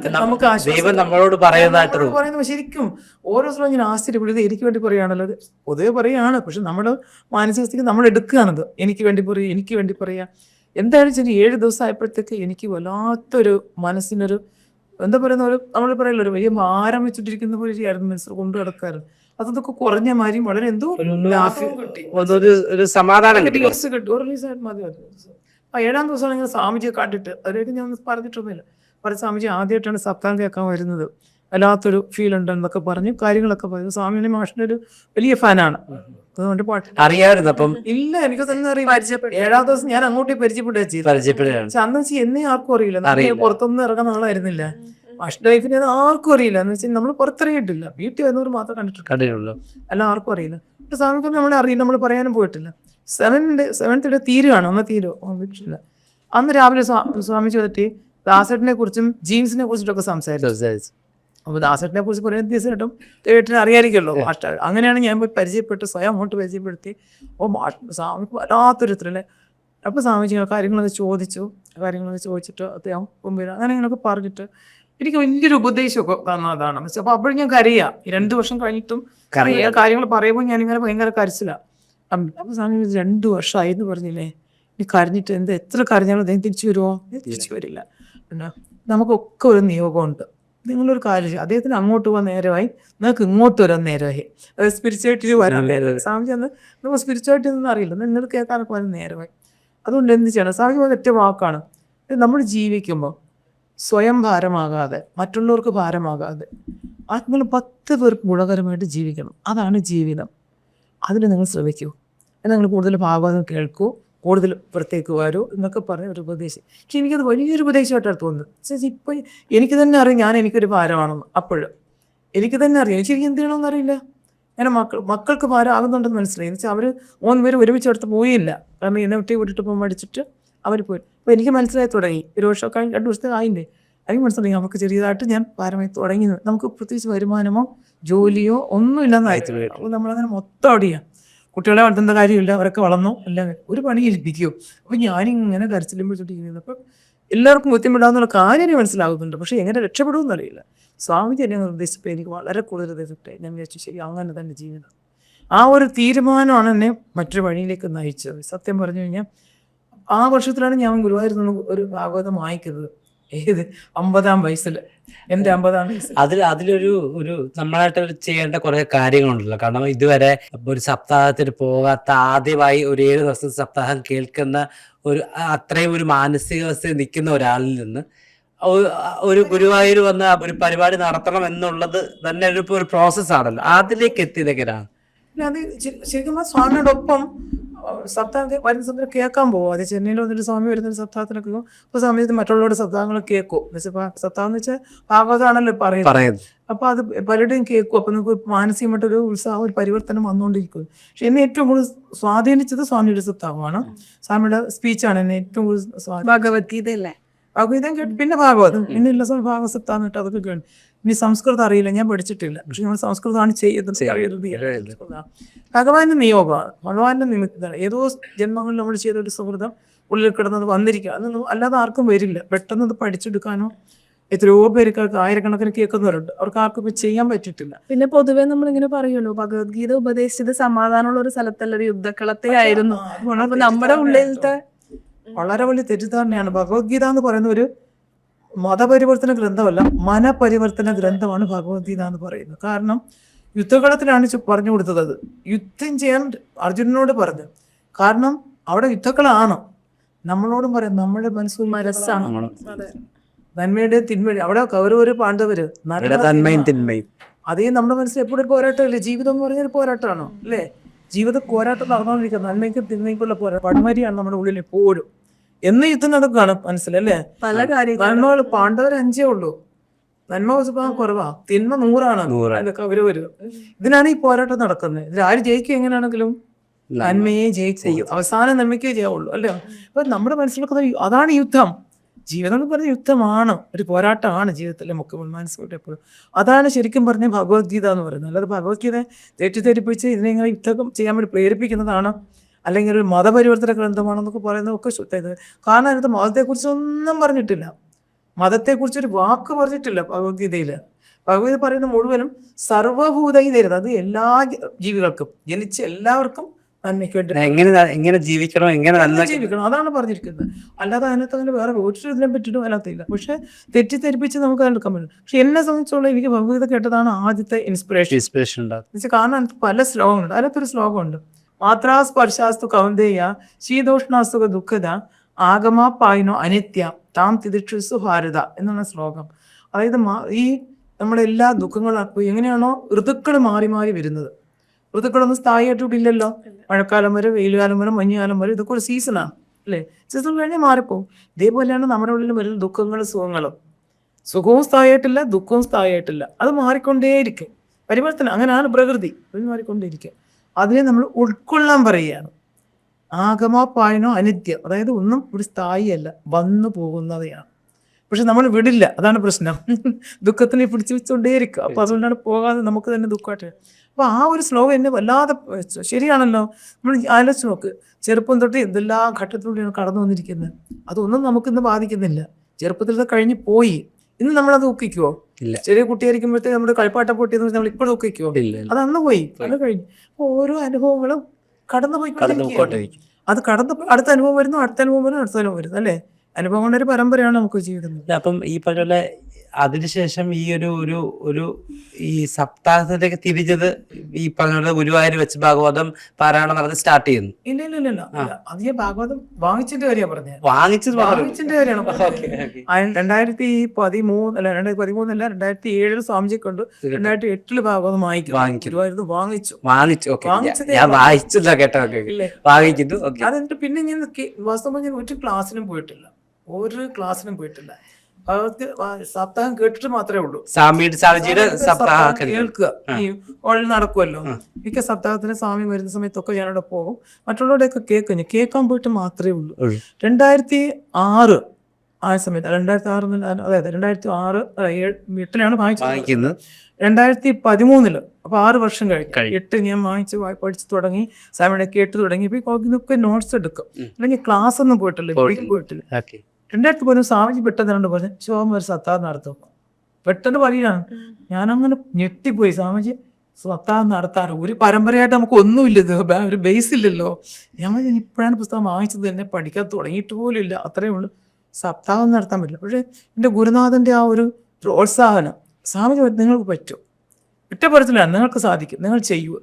നമുക്ക് ദൈവം നമ്മളോട് പറയുന്നത് ശരിക്കും ഓരോ സമയം ഞാൻ ആശ്ചര്യപ്പെടുന്നത് എനിക്ക് വേണ്ടി പറയുകയാണല്ലോ പൊതുവെ പറയുകയാണ്. പക്ഷെ നമ്മുടെ മാനസികാവസ്ഥയ്ക്ക് നമ്മൾ എടുക്കുകയാണത് എനിക്ക് വേണ്ടി പറയുക എനിക്ക് വേണ്ടി പറയുക. എന്തായാലും ശരി ഏഴ് ദിവസം ആയപ്പോഴത്തേക്ക് എനിക്ക് വല്ലാത്തൊരു മനസ്സിനൊരു എന്താ പറയുന്ന ഒരു നമ്മൾ പറയില്ല ഒരു വലിയ ഭാരം വെച്ചിട്ടിരിക്കുന്ന പോലെ ആയിരുന്നു മനസ്സിൽ കൊണ്ടു കിടക്കാറ് അതൊക്കെ കുറഞ്ഞ മാതിരി വളരെ എന്തോ ഒരു കിട്ടി. ഒരു കിട്ടി. മതി ആ ഏഴാം ദിവസമാണ് ഇങ്ങനെ സ്വാമിജിയെ കണ്ടിട്ട്. അതിലേക്ക് ഞാൻ പറഞ്ഞിട്ടൊന്നുമില്ല. പറഞ്ഞ സ്വാമിജി ആദ്യമായിട്ടാണ് സപ്താഹം കേൾക്കാൻ വരുന്നത്. വല്ലാത്തൊരു ഫീൽ ഉണ്ടെന്നൊക്കെ പറഞ്ഞു കാര്യങ്ങളൊക്കെ പറഞ്ഞു. സ്വാമിയുടെ മാഷിന്റെ ഒരു വലിയ ഫാനാണ് അറിയാമായിരുന്നു. അപ്പം ഇല്ല എനിക്ക് തന്നെ അറിയാം ഏഴാം ദിവസം ഞാൻ അങ്ങോട്ടേ പരിചയപ്പെട്ടു ചെയ്തു പരിചയപ്പെടുകയാണ്. പക്ഷെ അന്ന് വെച്ചാൽ എന്നെ ആർക്കും അറിയില്ല. പുറത്തൊന്നും ഇറങ്ങുന്ന ആളായിരുന്നില്ല മാഷിന്റെ അത് ആർക്കും അറിയില്ല. എന്ന് വെച്ചാൽ നമ്മൾ പുറത്തിറങ്ങിയിട്ടില്ല. വീട്ടിൽ വരുന്നവർ മാത്രം കണ്ടിട്ടുണ്ട് കണ്ടിട്ടുള്ളൂ. അല്ല ആർക്കും അറിയില്ല. സാധനം നമ്മളെ അറിയില്ല നമ്മൾ പറയാനും പോയിട്ടില്ല. സെവന്റെ സെവൻത്തിന്റെ തീരുവാണ്. അന്ന് തീരുവോ വിട്ടില്ല അന്ന് രാവിലെ സ്വാമി ചോദിച്ചിട്ട് ദാസേട്ടിനെ കുറിച്ചും ജീൻസിനെ കുറിച്ചിട്ടൊക്കെ സംസാരിച്ചു. അപ്പോൾ ദാസേട്ടനെ കുറിച്ച് കുറേ ദിവസമായിട്ടും ഏട്ടനെ അറിയാമായിരിക്കുമല്ലോ മാഷ്ടർ അങ്ങനെയാണ് ഞാൻ പോയി പരിചയപ്പെട്ട് സ്വയം അങ്ങോട്ട് പരിചയപ്പെടുത്തി. ഓ മാഷ് സ്വാമിക്ക് വല്ലാത്തൊരു ഇത്രല്ലേ അപ്പോൾ സ്വാമിജി കാര്യങ്ങളൊക്കെ ചോദിച്ചു. കാര്യങ്ങളൊക്കെ ചോദിച്ചിട്ട് അദ്ദേഹം മുമ്പിൽ അങ്ങനെ ഇങ്ങനെയൊക്കെ പറഞ്ഞിട്ട് എനിക്ക് വലിയൊരു ഉപദേശമൊക്കെ തന്നതാണ്. അപ്പോൾ അപ്പോഴും ഞാൻ കരയാ. രണ്ട് വർഷം കഴിഞ്ഞിട്ടും കറിയാ കാര്യങ്ങൾ പറയുമ്പോൾ ഞാനിങ്ങനെ ഭയങ്കര കരച്ചിലാണ് അപ്പോൾ സ്വാമി രണ്ട് വർഷമായി എന്ന് പറഞ്ഞില്ലേ? ഇനി കരഞ്ഞിട്ട് എന്താ? എത്ര കരഞ്ഞാലും അദ്ദേഹം തിരിച്ചു വരുമോ? തിരിച്ചു വരില്ല. പിന്നെ നമുക്കൊക്കെ ഒരു നിയോഗമുണ്ട്. നിങ്ങളൊരു കാര്യം അദ്ദേഹത്തിന് അങ്ങോട്ട് പോകാൻ നേരമായി. നിങ്ങൾക്ക് ഇങ്ങോട്ട് വരാൻ നേരമായി. അതായത് സ്പിരിച്വാലിറ്റി വരാൻ നേരമായി. സ്വാമിജി അന്ന് നമുക്ക് സ്പിരിച്വാലിറ്റി ഒന്നും അറിയില്ല. നിങ്ങൾ കേൾക്കാനൊക്കെ വരാൻ നേരമായി. അതുകൊണ്ട് എന്ത് ചെയ്യണം? സ്വാമിജി പറഞ്ഞ ഒറ്റ വാക്കാണ്. നമ്മൾ ജീവിക്കുമ്പോൾ സ്വയം ഭാരമാകാതെ മറ്റുള്ളവർക്ക് ഭാരമാകാതെ നിങ്ങൾ പത്ത് പേർക്ക് ഗുണകരമായിട്ട് ജീവിക്കണം. അതാണ് ജീവിതം. അതിന് നിങ്ങൾ ശ്രമിക്കൂ. എന്നാൽ നിങ്ങൾ കൂടുതൽ ഭാഗവതം കേൾക്കൂ. കൂടുതൽ പുറത്തേക്ക് വരൂ എന്നൊക്കെ പറഞ്ഞ ഒരു ഉപദേശം. പക്ഷെ എനിക്കത് വലിയൊരു ഉപദേശമായിട്ടാണ് തോന്നുന്നത്. ഇപ്പം എനിക്ക് തന്നെ അറിയാം ഞാൻ എനിക്കൊരു ഭാരമാണെന്ന് അപ്പോഴും. എനിക്ക് തന്നെ അറിയാം. എനിക്ക് ശരിക്കും എന്ത് ചെയ്യണമെന്ന് അറിയില്ല. അങ്ങനെ മക്കൾ മക്കൾക്ക് ഭാരം ആകുന്നുണ്ടെന്ന് മനസ്സിലായി. എന്ന് വെച്ചാൽ അവർ മൂന്ന് പേര് ഒരുമിച്ച് അടുത്ത് പോയില്ല. കാരണം എന്നെ ഒട്ടി വിട്ടിട്ട് പോകുമ്പോൾ അടിച്ചിട്ട് അവർ പോയി. അപ്പോൾ എനിക്ക് മനസ്സിലായി തുടങ്ങി. ഒരു വർഷമൊക്കെ രണ്ട് വർഷത്തെ ആയില്ലേ? എനിക്ക് മനസ്സിലായി. അവർക്ക് ചെറിയതായിട്ട് ഞാൻ ഭാരമായി തുടങ്ങി നമുക്ക് പ്രത്യേകിച്ച് വരുമാനമോ ജോലിയോ ഒന്നും ഇല്ലെന്നായി അപ്പോൾ നമ്മളങ്ങനെ മൊത്തം അവിടെയാണ് കുട്ടികളെ വളർത്തേണ്ട കാര്യമില്ല അവരൊക്കെ വളർന്നു എല്ലാം ഒരു പണി ഏൽപ്പിക്കും. അപ്പോൾ ഞാനിങ്ങനെ കരച്ചിലും പിടിച്ചോണ്ടിരിക്കുന്നത് അപ്പം എല്ലാവർക്കും ബുദ്ധിമുട്ടാന്നുള്ള കാര്യം മനസ്സിലാകുന്നുണ്ട്. പക്ഷേ എങ്ങനെ രക്ഷപ്പെടുമെന്ന് അറിയില്ല സ്വാമിജി എന്നെ നിർദ്ദേശിച്ചപ്പോൾ എനിക്ക് വളരെ കൂടുതൽ റിസപ്റ്റായി ഞാൻ വിചാരിച്ചു ശരി അങ്ങനെ തന്നെ ജീവിതം. ആ ഒരു തീരുമാനമാണ് എന്നെ മറ്റൊരു വഴിയിലേക്ക് നയിച്ചത്. സത്യം പറഞ്ഞു കഴിഞ്ഞാൽ ആ വർഷത്തിലാണ് ഞാൻ ഗുരുവായൂർ ഒരു ഭാഗവതം വായിക്കുന്നത്. ഏത്? അമ്പതാം വയസ്സിൽ. എന്റെ അമ്പതാം വയസ്സിൽ. അതിൽ അതിലൊരു ഒരു നമ്മളായിട്ട് ചെയ്യേണ്ട കുറെ കാര്യങ്ങളുണ്ടല്ലോ. കാരണം ഇതുവരെ ഒരു സപ്താഹത്തിന് പോകാത്ത ആദ്യമായി ഒരു ഏഴ് ദിവസം സപ്താഹം കേൾക്കുന്ന ഒരു അത്രയും ഒരു മാനസികാവസ്ഥയിൽ നിൽക്കുന്ന ഒരാളിൽ നിന്ന് ഒരു ഗുരുവായൂർ വന്ന് ഒരു പരിപാടി നടത്തണം എന്നുള്ളത് തന്നെ ഒരു പ്രോസസ്സാണല്ലോ അതിലേക്ക് എത്തിയത് എങ്ങനെയാണ്? പിന്നെ അത് ശരി- ശരിക്കും സ്വാമിയുടെ സ്വാമിയോടൊപ്പം സപ്താഹത്തിൽ വരുന്ന സമയത്ത് കേൾക്കാൻ പോകും അത് ചെന്നൈയിൽ വന്നിട്ട് സ്വാമി വരുന്ന സപ്താഹത്തിനൊക്കെ അപ്പോൾ സമയത്ത് മറ്റുള്ളവരുടെ സപ്താഹങ്ങൾ കേൾക്കും. എന്നുവെച്ചാൽ സപ്താഹം എന്ന് വെച്ചാൽ ഭാഗവതാണല്ലോ പറയുന്നത്. അപ്പൊ അപ്പോൾ അത് പലരുടെയും കേൾക്കും. അപ്പോൾ നമുക്ക് മാനസികമായിട്ടൊരു ഉത്സാഹം ഒരു പരിവർത്തനം വന്നുകൊണ്ടിരിക്കും. പക്ഷെ എന്നെ ഏറ്റവും കൂടുതൽ സ്വാധീനിച്ചത് സ്വാമിയുടെ സപ്താഹമാണ്. സ്വാമിയുടെ സ്പീച്ചാണ് എന്നെ ഏറ്റവും കൂടുതൽ ഭഗവത്ഗീത ഭഗവത്ഗീതയല്ലേ? ഭഗവത്ഗീത കേട്ട്. പിന്നെ ഭാഗവതം. പിന്നെ എല്ലാ സമയം ഭാഗവത സപ്താഹം കേട്ട് അതൊക്കെ കേട്ടു. ഇനി സംസ്കൃതം അറിയില്ല ഞാൻ പഠിച്ചിട്ടില്ല. പക്ഷെ നമ്മൾ സംസ്കൃതമാണ് ചെയ്യുന്നത് ഭഗവാന്റെ നിയോഗമാണ് ഭഗവാന്റെ നിമിത്തമാണ് ഏതോ ജന്മങ്ങളിൽ നമ്മൾ ചെയ്ത ഒരു സുഹൃതം ഉള്ളിൽ കിടന്നത് വന്നിരിക്കുക. അതൊന്നും അല്ലാതെ ആർക്കും വരില്ല. പെട്ടെന്ന് അത് പഠിച്ചെടുക്കാനോ എത്രയോ പേർക്ക് ആയിരക്കണക്കിന് കേൾക്കുന്നവരുണ്ട്. അവർക്ക് ആർക്കും ഇപ്പൊ ചെയ്യാൻ പറ്റിയിട്ടില്ല. പിന്നെ പൊതുവെ നമ്മൾ ഇങ്ങനെ പറയുമല്ലോ ഭഗവത്ഗീത ഉപദേശിച്ചത് സമാധാനമുള്ള ഒരു സ്ഥലത്തല്ല ഒരു യുദ്ധക്കളത്തെ ആയിരുന്നു. നമ്മുടെ ഉള്ളിലത്തെ വളരെ വലിയ തെറ്റിദ്ധാരണയാണ്. ഭഗവത്ഗീത എന്ന് പറയുന്ന ഒരു മതപരിവർത്തന ഗ്രന്ഥമല്ല മനപരിവർത്തന ഗ്രന്ഥമാണ് ഭഗവത്ഗീത എന്ന് പറയുന്നത്. കാരണം യുദ്ധകളത്തിലാണ് പറഞ്ഞു കൊടുത്തത് അത്. യുദ്ധം ചെയ്യാൻ അർജുനനോട് പറഞ്ഞു. കാരണം അവിടെ യുദ്ധക്കളാണ്. നമ്മളോടും പറയാം നമ്മുടെ മനസ്സ് മനസ്സാണ്. അതെ. നന്മയുടെ തിന്മയുടെ അവിടെ കൗരവര് പാണ്ഡവര്. തന്മയും. അതേ നമ്മുടെ മനസ്സിൽ എപ്പോഴും ഒരു പോരാട്ടമല്ലേ? ജീവിതം എന്ന് പറഞ്ഞൊരു പോരാട്ടമാണോ അല്ലേ? ജീവിതം പോരാട്ടം നടന്നുകൊണ്ടിരിക്കുന്നത് നന്മയ്ക്കും തിന്മയ്ക്കുള്ള പോരാട്ടം പടമരിയാണ് നമ്മുടെ ഉള്ളിൽ എപ്പോഴും. എന്ന് യുദ്ധം നടക്കുകയാണ് മനസ്സിലല്ലേ പല കാര്യങ്ങളും. നന്മകൾ പാണ്ഡവർ അഞ്ചേ ഉള്ളൂ. നന്മ സ്വഭാവം കുറവാ. തിന്മ നൂറാണ്. അതൊക്കെ അവർ വരും. ഇതിനാണ് ഈ പോരാട്ടം നടക്കുന്നത്. ഇതിൽ ആര് ജയിക്കും എങ്ങനെയാണെങ്കിലും നന്മയെ ജയിക്കും. അവസാനം നന്മയ്ക്കേ ചെയ്യാവുള്ളൂ അല്ലേ? അപ്പൊ നമ്മുടെ മനസ്സിലൊക്കെ അതാണ് യുദ്ധം. ജീവിതം എന്ന് പറഞ്ഞ യുദ്ധമാണ്. ഒരു പോരാട്ടമാണ് ജീവിതത്തിലെ മുഖ്യ മനസ്സിലോട്ട് എപ്പോഴും. അതാണ് ശരിക്കും പറഞ്ഞ ഭഗവത്ഗീത എന്ന് പറയുന്നത്. അല്ലാതെ ഭഗവത്ഗീത തെറ്റിദ്ധരിപ്പിച്ച് ഇതിനെ ഇങ്ങനെ യുദ്ധം ചെയ്യാൻ വേണ്ടി പ്രേരിപ്പിക്കുന്നതാണ് അല്ലെങ്കിൽ ഒരു മതപരിവർത്തന ഗ്രന്ഥമാണെന്നൊക്കെ പറയുന്നതൊക്കെ ഒക്കെ ഇത് കാരണം അതിനകത്ത് മതത്തെക്കുറിച്ചൊന്നും പറഞ്ഞിട്ടില്ല. മതത്തെക്കുറിച്ച് ഒരു വാക്ക് പറഞ്ഞിട്ടില്ല ഭഗവത്ഗീതയിൽ ഭഗവത്ഗീത പറയുന്ന മുഴുവനും സർവഭൂതൈതരുത് അത് എല്ലാ ജീവികൾക്കും ജനിച്ച എല്ലാവർക്കും നന്മയ്ക്ക് വേണ്ടി. എങ്ങനെ എങ്ങനെ ജീവിക്കണം എങ്ങനെ നല്ല ജീവിക്കണം അതാണ് പറഞ്ഞിരിക്കുന്നത്. അല്ലാതെ അതിനകത്ത് അങ്ങനെ വേറെ ഒരു ഇതിനെ പറ്റിയിട്ടും അതിനകത്തില്ല പക്ഷെ തെറ്റിദ്ധരിപ്പിച്ച് നമുക്ക് എടുക്കാൻ പറ്റും പക്ഷെ എന്നെ സംബന്ധിച്ചോളം എനിക്ക് ഭഗവത്ഗീത കേട്ടതാണ് ആദ്യത്തെ ഇൻസ്പിറേഷൻ ഇൻസ്പിറേഷൻ ഉണ്ടാകും. കാരണം അതിനകത്ത് പല ശ്ലോകങ്ങളുണ്ട്. അതിനകത്തൊരു ശ്ലോകമുണ്ട്. മാത്രാ സ്പർശാസ്തു കൗന്ദേയ ശീതോഷ്ണാസ്തുക ദുഃഖത ആഗമാ പായിനോ അനിത്യ താം തിരിച്ചു ഭാരത എന്നുള്ള ശ്ലോകം. അതായത് ഈ നമ്മുടെ എല്ലാ ദുഃഖങ്ങളും അപ്പോൾ എങ്ങനെയാണോ ഋതുക്കൾ മാറി മാറി വരുന്നത്. ഋതുക്കളൊന്നും സ്ഥായിയായിട്ട് ഇവിടെ ഇല്ലല്ലോ മഴക്കാലം വരെ വെയിലുകാലം വരെ മഞ്ഞുകാലം വരെ ഇതൊക്കെ ഒരു സീസണാണ് അല്ലേ? സീസൺ കഴിഞ്ഞാൽ മാറിപ്പോവും. ഇതേപോലെയാണ് നമ്മുടെ ഉള്ളിൽ വരുന്ന ദുഃഖങ്ങളും സുഖങ്ങളും. സുഖവും സ്ഥായിട്ടില്ല ദുഃഖവും സ്ഥായിട്ടില്ല അത് മാറിക്കൊണ്ടേയിരിക്കും. പരിവർത്തനം അങ്ങനെയാണ് പ്രകൃതി. അത് മാറിക്കൊണ്ടേയിരിക്കും അതിനെ നമ്മൾ ഉൾക്കൊള്ളാൻ പറയുകയാണ്. ആഗമോ പായനോ അനിത്യം. അതായത് ഒന്നും ഒരു സ്ഥായിയല്ല വന്നു പോകുന്നതാണ് പക്ഷെ നമ്മൾ വിടില്ല. അതാണ് പ്രശ്നം. ദുഃഖത്തിനെ പിടിച്ചു വെച്ചുകൊണ്ടേയിരിക്കും അപ്പോൾ അതുകൊണ്ടാണ് പോകാതെ നമുക്ക് തന്നെ ദുഃഖമായിട്ട്. അപ്പോൾ ആ ഒരു ശ്ലോകം എന്നെ വല്ലാതെ ശരിയാണല്ലോ. നമ്മൾ ആലോചിച്ച് നോക്ക്. ചെറുപ്പം തൊട്ട് എന്തെല്ലാം ഘട്ടത്തിലൂടെയാണ് കടന്നു വന്നിരിക്കുന്നത് അതൊന്നും നമുക്കിന്ന് ബാധിക്കുന്നില്ല. ചെറുപ്പത്തിൽ കഴിഞ്ഞ് പോയി. ഇന്ന് നമ്മളത് അത് ഇല്ല. ചെറിയ കുട്ടിയായിരിക്കുമ്പോഴത്തേക്ക് നമ്മുടെ കളിപ്പാട്ട പൊട്ടിയെന്ന് വെച്ചാൽ നമ്മൾ ഇപ്പോഴും ഒക്കിക്കുവോ അത് അന്ന് പോയി. അത് കഴിഞ്ഞു. ഓരോ അനുഭവങ്ങളും കടന്നു പോയി അത് കടന്ന് അടുത്ത അനുഭവം വരുന്നു അടുത്ത അനുഭവം വരുന്നു അടുത്ത അനുഭവം വരുന്നു അല്ലേ? അനുഭവങ്ങളുടെ ഒരു പരമ്പരയാണ് നമുക്ക് ജീവിതം അപ്പം ഈ പറഞ്ഞ അതിനുശേഷം ഈ ഒരു ഒരു ഒരു ഈ സപ്താഹത്തിലേക്ക് തിരിഞ്ഞത് ഈ പറഞ്ഞ ഗുരുവായൂർ വെച്ച് ഭാഗവതം പാരായണം നടന്ന് സ്റ്റാർട്ട് ചെയ്യുന്നു. ഇല്ല ഇല്ല ഇല്ല അത് ഞാൻ ഭാഗവതം വാങ്ങിച്ചിട്ട് കാര്യമാണ് പറഞ്ഞത്. വാങ്ങിച്ചത് വാങ്ങിച്ചിട്ട് കാര്യമാണ് രണ്ടായിരത്തി പതിമൂന്ന് അല്ല രണ്ടായിരത്തി പതിമൂന്നല്ല രണ്ടായിരത്തി ഏഴിൽ സ്വാമിജി കൊണ്ട് രണ്ടായിരത്തി എട്ടിൽ ഭാഗവതം വാങ്ങിക്കും. ഗുരുവായൂർന്ന് വാങ്ങിച്ചു. വാങ്ങിച്ചു ഞാൻ വായിച്ചില്ല കേട്ടോ വാങ്ങിക്കുന്നു അതെന്നിട്ട് പിന്നെ ഞാൻ വാസ്തവം ഞാൻ ഒരു ക്ലാസ്സിനും പോയിട്ടില്ല. ഒരു ക്ലാസ്സിനും പോയിട്ടില്ല. ഭഗവത് സപ്താഹം കേട്ടിട്ട് മാത്രമേ ഉള്ളൂ. സ്വാമിയുടെ സ്വാമിജിയുടെ സപ്താഹ കേൾക്കുക. ഓൾ നടക്കുമല്ലോ. മിക്ക സപ്താഹത്തിന് സ്വാമി വരുന്ന സമയത്തൊക്കെ ഞാനവിടെ പോകും. മറ്റുള്ളവരുടെയൊക്കെ കേൾക്കും കേൾക്കാൻ പോയിട്ട് മാത്രമേ ഉള്ളൂ. രണ്ടായിരത്തി ആറ് ആ സമയത്ത് രണ്ടായിരത്തി ആറ് അതെ അതെ രണ്ടായിരത്തി ആറ് എട്ടിലാണ് വാങ്ങിച്ചത്. രണ്ടായിരത്തി പതിമൂന്നിൽ അപ്പൊ ആറ് വർഷം കഴിഞ്ഞു. എട്ട് ഞാൻ വാങ്ങിച്ച് പഠിച്ചു തുടങ്ങി സാമിയുടെ കേട്ട് തുടങ്ങി ഇപ്പൊ നോട്ട്സ് എടുക്കും. അല്ലെങ്കിൽ ക്ലാസ് ഒന്നും പോയിട്ടില്ല പോയിട്ടില്ല. രണ്ടായിരത്തി പോലും സ്വാമിജി പെട്ടെന്ന് രണ്ട് പറഞ്ഞു ശോഭം ഒരു സത്താർ നടത്തും. പെട്ടെന്ന് പറയുകയാണ് ഞാനങ്ങനെ ഞെട്ടിപ്പോയി. സ്വാമിജി സത്താ നടത്താറ്. ഒരു പരമ്പരയായിട്ട് നമുക്ക് ഒന്നുമില്ല. ഇത് ഒരു ബേസ് ഇല്ലല്ലോ. ഞാൻ ഇപ്പോഴാണ് പുസ്തകം വാങ്ങിച്ചത്. തന്നെ പഠിക്കാൻ തുടങ്ങിയിട്ട് പോലും ഇല്ല. അത്രയേ ഉള്ളൂ. സപ്താഹം നടത്താൻ പറ്റില്ല. പക്ഷേ എന്റെ ഗുരുനാഥന്റെ ആ ഒരു പ്രോത്സാഹനം സ്വാമിജി നിങ്ങൾക്ക് പറ്റും. കുറ്റപ്പെടുത്തില്ല നിങ്ങൾക്ക് സാധിക്കും. നിങ്ങൾ ചെയ്യുക.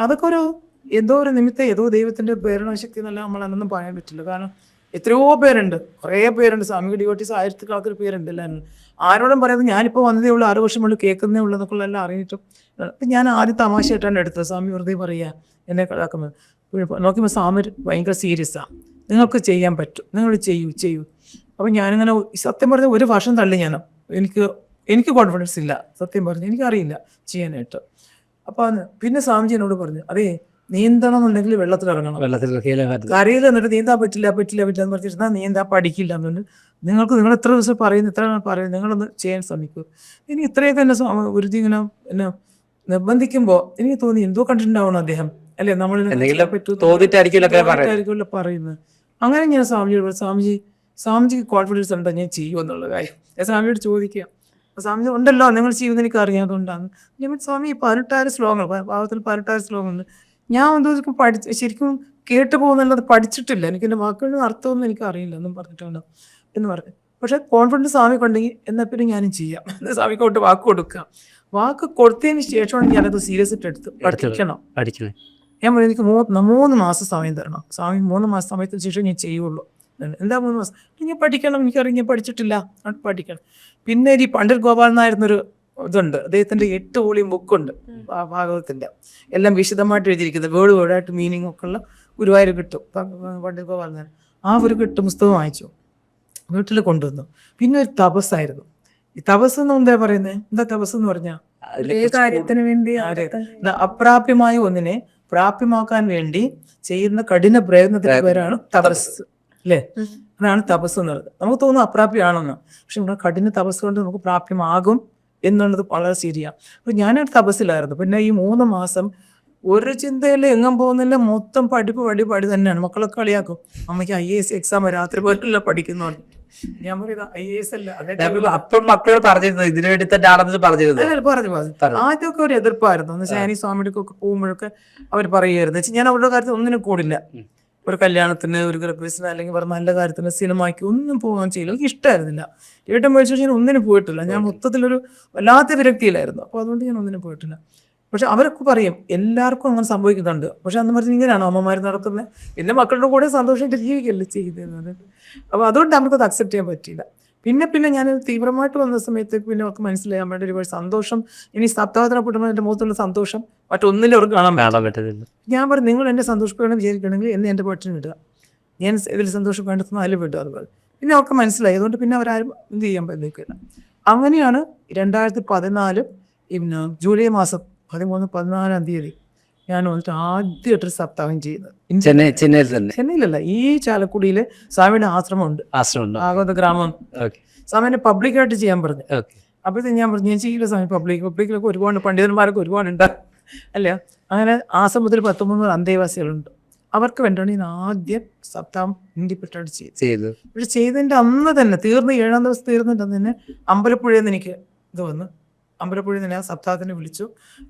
അതൊക്കെ ഒരു എന്തോ ഒരു നിമിത്തം ഏതോ ദൈവത്തിന്റെ പ്രേരണശക്തി എന്നല്ല നമ്മൾ അന്നൊന്നും പറയാൻ പറ്റില്ല. കാരണം എത്രയോ പേരുണ്ട്. കുറേ പേരുണ്ട്. സ്വാമി ഡിവോട്ടീസ് ആയിരത്തി കണക്കിന് പേരുണ്ട് എല്ലാവരും ആരോടും പറയാതെ ഞാനിപ്പോൾ വന്നതേ ഉള്ളൂ. ആറ് വർഷം ഉള്ളൂ കേൾക്കുന്നേ ഉള്ളൂ എന്നൊക്കെ എല്ലാം അറിഞ്ഞിട്ടും. അപ്പം ഞാൻ ആദ്യം തമാശയായിട്ടാണ് എടുത്തത്. സ്വാമി വെറുതെ പറയുക എന്നെ കളാക്കുന്നത് നോക്കുമ്പോൾ സ്വാമി ഭയങ്കര സീരിയസാണ് നിങ്ങൾക്ക് ചെയ്യാൻ പറ്റും. നിങ്ങൾ ചെയ്യൂ ചെയ്യൂ. അപ്പം ഞാനിങ്ങനെ സത്യം പറഞ്ഞ ഒരു വർഷം തള്ളി ഞാൻ എനിക്ക് എനിക്ക് കോൺഫിഡൻസ് ഇല്ല. സത്യം പറഞ്ഞു എനിക്കറിയില്ല ചെയ്യാനായിട്ട്. അപ്പം പിന്നെ സ്വാമിജി എന്നോട് പറഞ്ഞു അതേ നീന്തണം എന്നുണ്ടെങ്കിൽ വെള്ളത്തിൽ ഇറങ്ങണം. വെള്ളത്തിൽ. കരയിൽ എന്നിട്ട് നീന്താൻ പറ്റില്ല പറ്റില്ല പറ്റില്ല എന്ന് പറഞ്ഞിരുന്നാൽ നീന്താൻ പഠിക്കില്ല എന്നുണ്ട്. നിങ്ങൾക്ക് നിങ്ങൾ എത്ര ദിവസം പറയുന്നു ഇത്ര പറയുന്നു നിങ്ങളൊന്ന് ചെയ്യാൻ ശ്രമിക്കൂ. ഇനി ഇത്രയൊക്കെ എന്നെ ഒരു ഇങ്ങനെ എന്നെ നിർബന്ധിക്കുമ്പോൾ എനിക്ക് തോന്നി എന്തോ കണ്ടിട്ടുണ്ടാവണം അദ്ദേഹം. അല്ലേ? നമ്മൾ തോന്നിട്ടായിരിക്കുമല്ലോ പറയുന്നത്. അങ്ങനെ ഞാൻ സ്വാമിജിയോട് പറഞ്ഞു, സ്വാമിജി സ്വാമിജിക്ക് കോൺഫിഡൻസ് ഉണ്ടോ ഞാൻ ചെയ്യൂ എന്നുള്ള കാര്യം. സ്വാമിയോട് ചോദിക്കുക സ്വാമിജി ഉണ്ടല്ലോ നിങ്ങൾ ചെയ്യുമെന്ന് എനിക്ക് അറിയാതുകൊണ്ടാണ് ഞാൻ സ്വാമി പതിനെട്ടായിരം ശ്ലോകങ്ങൾ ഭാവത്തിൽ പതിനെട്ടായിരം ശ്ലോകങ്ങളുണ്ട് ഞാൻ എന്തോ പഠിച്ച് ശരിക്കും കേട്ടു പോകുന്നുള്ളത് പഠിച്ചിട്ടില്ല. എനിക്ക് എന്റെ വാക്കുകളുടെ അർത്ഥമൊന്നും എനിക്ക് അറിയില്ല. എന്നും പറഞ്ഞിട്ടുണ്ട്? എന്ന് പറഞ്ഞു. പക്ഷെ കോൺഫിഡൻസ് സ്വാമി കൊണ്ടെങ്കിൽ എന്നാൽ പിന്നെ ഞാനും ചെയ്യാം. എന്ന് സ്വാമിക്കോട്ട് വാക്ക് കൊടുക്കുക വാക്ക് കൊടുത്തതിന് ശേഷമാണ് ഞാനത് സീരിയസ് ആയിട്ട് എടുത്ത് പഠിക്കണം. പഠിക്കണേ. ഞാൻ പറഞ്ഞു എനിക്ക് മൂന്ന് മൂന്ന് മാസം സമയം തരണം. സ്വാമി മൂന്ന് മാസം സമയത്തിന് ശേഷം ഞാൻ ചെയ്യുള്ളൂ. എന്താ മൂന്ന് മാസം? ഞാൻ പഠിക്കണം. എനിക്കറിയാം ഞാൻ പഠിച്ചിട്ടില്ല. പഠിക്കണം. പിന്നെ ഈ പണ്ഡിറ്റ് ഗോപാൽ ഇതുണ്ട്. അദ്ദേഹത്തിന്റെ എട്ട് വോളിയം ബുക്കുണ്ട് ഭാഗവത്തിന്റെ എല്ലാം വിശദമായിട്ട് എഴുതിയിരിക്കുന്നത് വേർഡ് വേർഡായിട്ട് മീനിങ് ഒക്കെ ഉള്ള ഗുരുവായൂർ കിട്ടും. പ- പണ്ഡിറ്റ് ഗോപാൽ നായർ. ആ ഒരു കിട്ടും പുസ്തകം വായിച്ചു വീട്ടിൽ കൊണ്ടുവന്നു. പിന്നെ ഒരു തപസ്സായിരുന്നു. ഈ തപസ് എന്ന് എന്താ പറയുന്നത് എന്താ തപസ് എന്ന് പറഞ്ഞാൽ കാര്യത്തിന് വേണ്ടി അപ്രാപ്യമായ ഒന്നിനെ പ്രാപ്യമാക്കാൻ വേണ്ടി ചെയ്യുന്ന കഠിന പ്രയത്നത്തിന്റെ പേരാണ് തപസ്. അല്ലേ? അതാണ് തപസ് എന്നുള്ളത് നമുക്ക് തോന്നുന്നു അപ്രാപ്യമാണെന്ന്. പക്ഷെ നമ്മുടെ കഠിന തപസ് കൊണ്ട് നമുക്ക് പ്രാപ്യമാകും. എന്നുള്ളത് വളരെ ശരിയാണ് അപ്പൊ ഞാനൊരു തപസ്സിലായിരുന്നു. പിന്നെ ഈ മൂന്ന് മാസം ഒരു ചിന്തയിൽ എങ്ങും പോകുന്നില്ല. മൊത്തം പഠിപ്പ് പടി പടി തന്നെയാണ്. മക്കളൊക്കെ കളിയാക്കും. അമ്മയ്ക്ക് ഐ എ എസ് എക്സാം രാത്രി പോലല്ല പഠിക്കുന്നുണ്ട് ഞാൻ പറയുന്നത് ഐ എ എസ് അല്ല. അപ്പം മക്കളോട് പറഞ്ഞിരുന്നു. ഇതിനു വേണ്ടി തന്നെ ആണെന്ന് പറഞ്ഞിരുന്നു. അല്ല, പറഞ്ഞു പറഞ്ഞു. ആദ്യമൊക്കെ ഒരു എതിർപ്പായിരുന്നു. എന്ന് വെച്ചാൽ ഈ സ്വാമിയുടെ ഒക്കെ പോകുമ്പോഴൊക്കെ അവർ പറയുമായിരുന്നു. ഞാൻ അവരുടെ കാര്യത്തിൽ ഒന്നിനും കൂടില്ല. ഒരു കല്യാണത്തിന് ഒരു ഗൃഹപ്രവേശനം അല്ലെങ്കിൽ വേറെ നല്ല കാര്യത്തിന് സിനിമയ്ക്ക് ഒന്നും പോകാൻ ചെയ്യില്ല. എനിക്ക് ഇഷ്ടമായിരുന്നില്ല ഏട്ടൻ മേടിച്ചു ഞാൻ ഒന്നിനും പോയിട്ടില്ല. ഞാൻ മൊത്തത്തിലൊരു വല്ലാത്ത വിരക്തിയിലായിരുന്നു. അപ്പോൾ അതുകൊണ്ട് ഞാൻ ഒന്നിനും പോയിട്ടില്ല. പക്ഷെ അവരൊക്കെ പറയും എല്ലാവർക്കും അങ്ങനെ സംഭവിക്കുന്നുണ്ട്. പക്ഷെ അന്ന് പറഞ്ഞ് ഇങ്ങനെയാണോ അമ്മമാർ നടത്തുന്നത് എന്റെ മക്കളുടെ കൂടെ സന്തോഷമായിട്ട് ജീവിക്കല്ലേ ചെയ്തത് അപ്പോൾ അതുകൊണ്ട് നമുക്കത് അക്സെപ്റ്റ് ചെയ്യാൻ പറ്റിയില്ല. പിന്നെ പിന്നെ ഞാൻ തീവ്രമായിട്ട് വന്ന സമയത്ത് പിന്നെ അവർക്ക് മനസ്സിലായി അമ്മയുടെ ഒരുപാട് സന്തോഷം. ഇനി സപ്താഹത്തിനെ പൊട്ടുമ്പോൾ എന്റെ മുഖത്തുള്ള സന്തോഷം. മറ്റൊന്നിലും അവർക്ക് കാണാൻ കാണാൻ പറ്റുന്നില്ല ഞാൻ പറഞ്ഞു നിങ്ങൾ എന്നെ സന്തോഷിപ്പിക്കണം വിചാരിക്കണമെങ്കിൽ എന്നെ എന്റെ പാട്ടിന് വിടുക. ഞാൻ ഇതിൽ സന്തോഷം കണ്ടെത്തുന്ന അതിൽ വിടുക അതുപോലെ. പിന്നെ അവർക്ക് മനസ്സിലായി. അതുകൊണ്ട് പിന്നെ അവരാരും എന്ത് ചെയ്യാൻ പറ്റില്ല അങ്ങനെയാണ് രണ്ടായിരത്തി പതിനാല് പിന്നെ ജൂലൈ മാസം പതിമൂന്ന് പതിനാലാം തീയതി ഞാൻ വന്നിട്ട് ആദ്യമായിട്ടൊരു സപ്താഹം ചെയ്യുന്നത്. ചെന്നൈ ചെന്നൈയിൽ തന്നെ. ചെന്നൈയിലല്ല ഈ ചാലക്കുടിയിലെ സ്വാമിയുടെ ആശ്രമമുണ്ട്. ഉണ്ട് ആഗോദ ഗ്രാമം. സ്വാമിനെ പബ്ലിക്കായിട്ട് ചെയ്യാൻ പറഞ്ഞു. അപ്പോഴത്തേക്ക് ഞാൻ പറഞ്ഞു ഞാൻ ചെയ്യില്ല സ്വാമി പബ്ലിക് പബ്ലിക്കിലൊക്കെ ഒരുപാട് പണ്ഡിതന്മാരൊക്കെ ഒരുപാടുണ്ട് അല്ല? അങ്ങനെ ആശ്രമത്തിൽ പത്തൊമ്പത് അന്തേവാസികളുണ്ട്. അവർക്ക് വേണ്ടിയാണ് ഞാൻ ആദ്യം സപ്താഹം ഇൻഡിപെൻഡൻസ് ചെയ്ത് ചെയ്തു പക്ഷെ ചെയ്തതിന്റെ അന്ന് തന്നെ തീർന്ന് ഏഴാം ദിവസം തീർന്നിട്ട് അന്ന് തന്നെ അമ്പലപ്പുഴയിൽ നിന്ന് എനിക്ക് ഇത് വന്നു അമ്പലപ്പുഴയിൽ നിന്ന് ഞാൻ സപ്താഹത്തിന് വിളിച്ചു.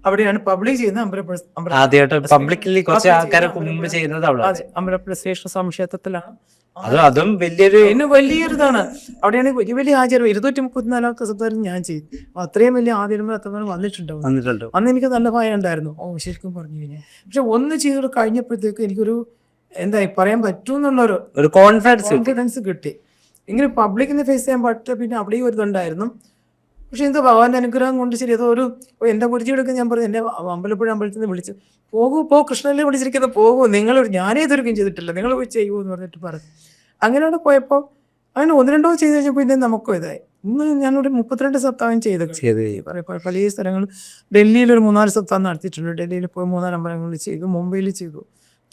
അവിടെയാണ് പബ്ലിക് ചെയ്യുന്നത് അമ്പലപ്പുഴ അമ്പല ആദ്യമായിട്ട് പബ്ലിക്കലി കുറച്ച് ആൾക്കാരെ മുമ്പ് ചെയ്യുന്നത് അവിടെ. അമ്പലപ്പുഴ ശ്രേഷ്ഠ സ്വാമി ക്ഷേത്രത്തിലാണ് അതും അതും വലിയൊരു എന്നെ വലിയൊരിതാണ്. അവിടെയാണ് വലിയ വലിയ ആചാരം ഇരുന്നൂറ്റി മുപ്പത്തിനാലാമത്തെ സപ്താഹം ഞാൻ ചെയ്തു. അത്രയും വലിയ ആചാരം അത്രയും വന്നിട്ടുണ്ടാവും? വന്നിട്ടുണ്ട്. അന്ന് എനിക്ക് നല്ല ഭയം ഉണ്ടായിരുന്നു. ഓ ശരിക്കും പറഞ്ഞു കഴിഞ്ഞാൽ. പക്ഷെ ഒന്ന് ചെയ്ത് കഴിഞ്ഞപ്പോഴത്തേക്ക് എനിക്കൊരു എന്താ പറയാൻ പറ്റൂന്നുള്ളൊരു ഒരു കോൺഫിഡൻസ് കോൺഫിഡൻസ് കിട്ടി. ഇങ്ങനെ പബ്ലിക്കിനെ ഫേസ് ചെയ്യാൻ പറ്റ പിന്നെ അവിടെയും ഒരു ഇതുണ്ടായിരുന്നു. പക്ഷെ എന്തോ ഭഗവാന്റെ അനുഗ്രഹം കൊണ്ട് ശരി ഏതോ ഒരു എന്റെ എന്റെ കുരിജിയോടൊക്കെ ഞാൻ പറഞ്ഞു എന്റെ അമ്പലപ്പുഴ അമ്പലത്തിൽ നിന്ന് വിളിച്ചു പോകൂ പോ കൃഷ്ണനെ വിളിച്ചിരിക്കുന്നത് പോകൂ നിങ്ങൾ ഞാനേ ഇതൊരുക്കും ചെയ്തിട്ടില്ല നിങ്ങൾ പോയി ചെയ്യൂ എന്ന് പറഞ്ഞിട്ട് പറഞ്ഞു. അങ്ങനെ അവിടെ പോയപ്പോൾ അങ്ങനെ ഒന്ന് രണ്ടോ ചെയ്ത് കഴിഞ്ഞപ്പോൾ ഇന്ന് നമുക്കും ഇതായി. ഇന്ന് ഞാനൊരു മുപ്പത്തിരണ്ട് സപ്താഹം ചെയ്ത് ചെയ്ത് പറയാം പല സ്ഥലങ്ങൾ ഡൽഹിയിൽ ഒരു മൂന്നാൽ സപ്താഹം നടത്തിയിട്ടുണ്ട്. ഡൽഹിയിൽ പോയി മൂന്നാൽ അമ്പലങ്ങളിൽ ചെയ്തു മുംബൈയിൽ ചെയ്തു.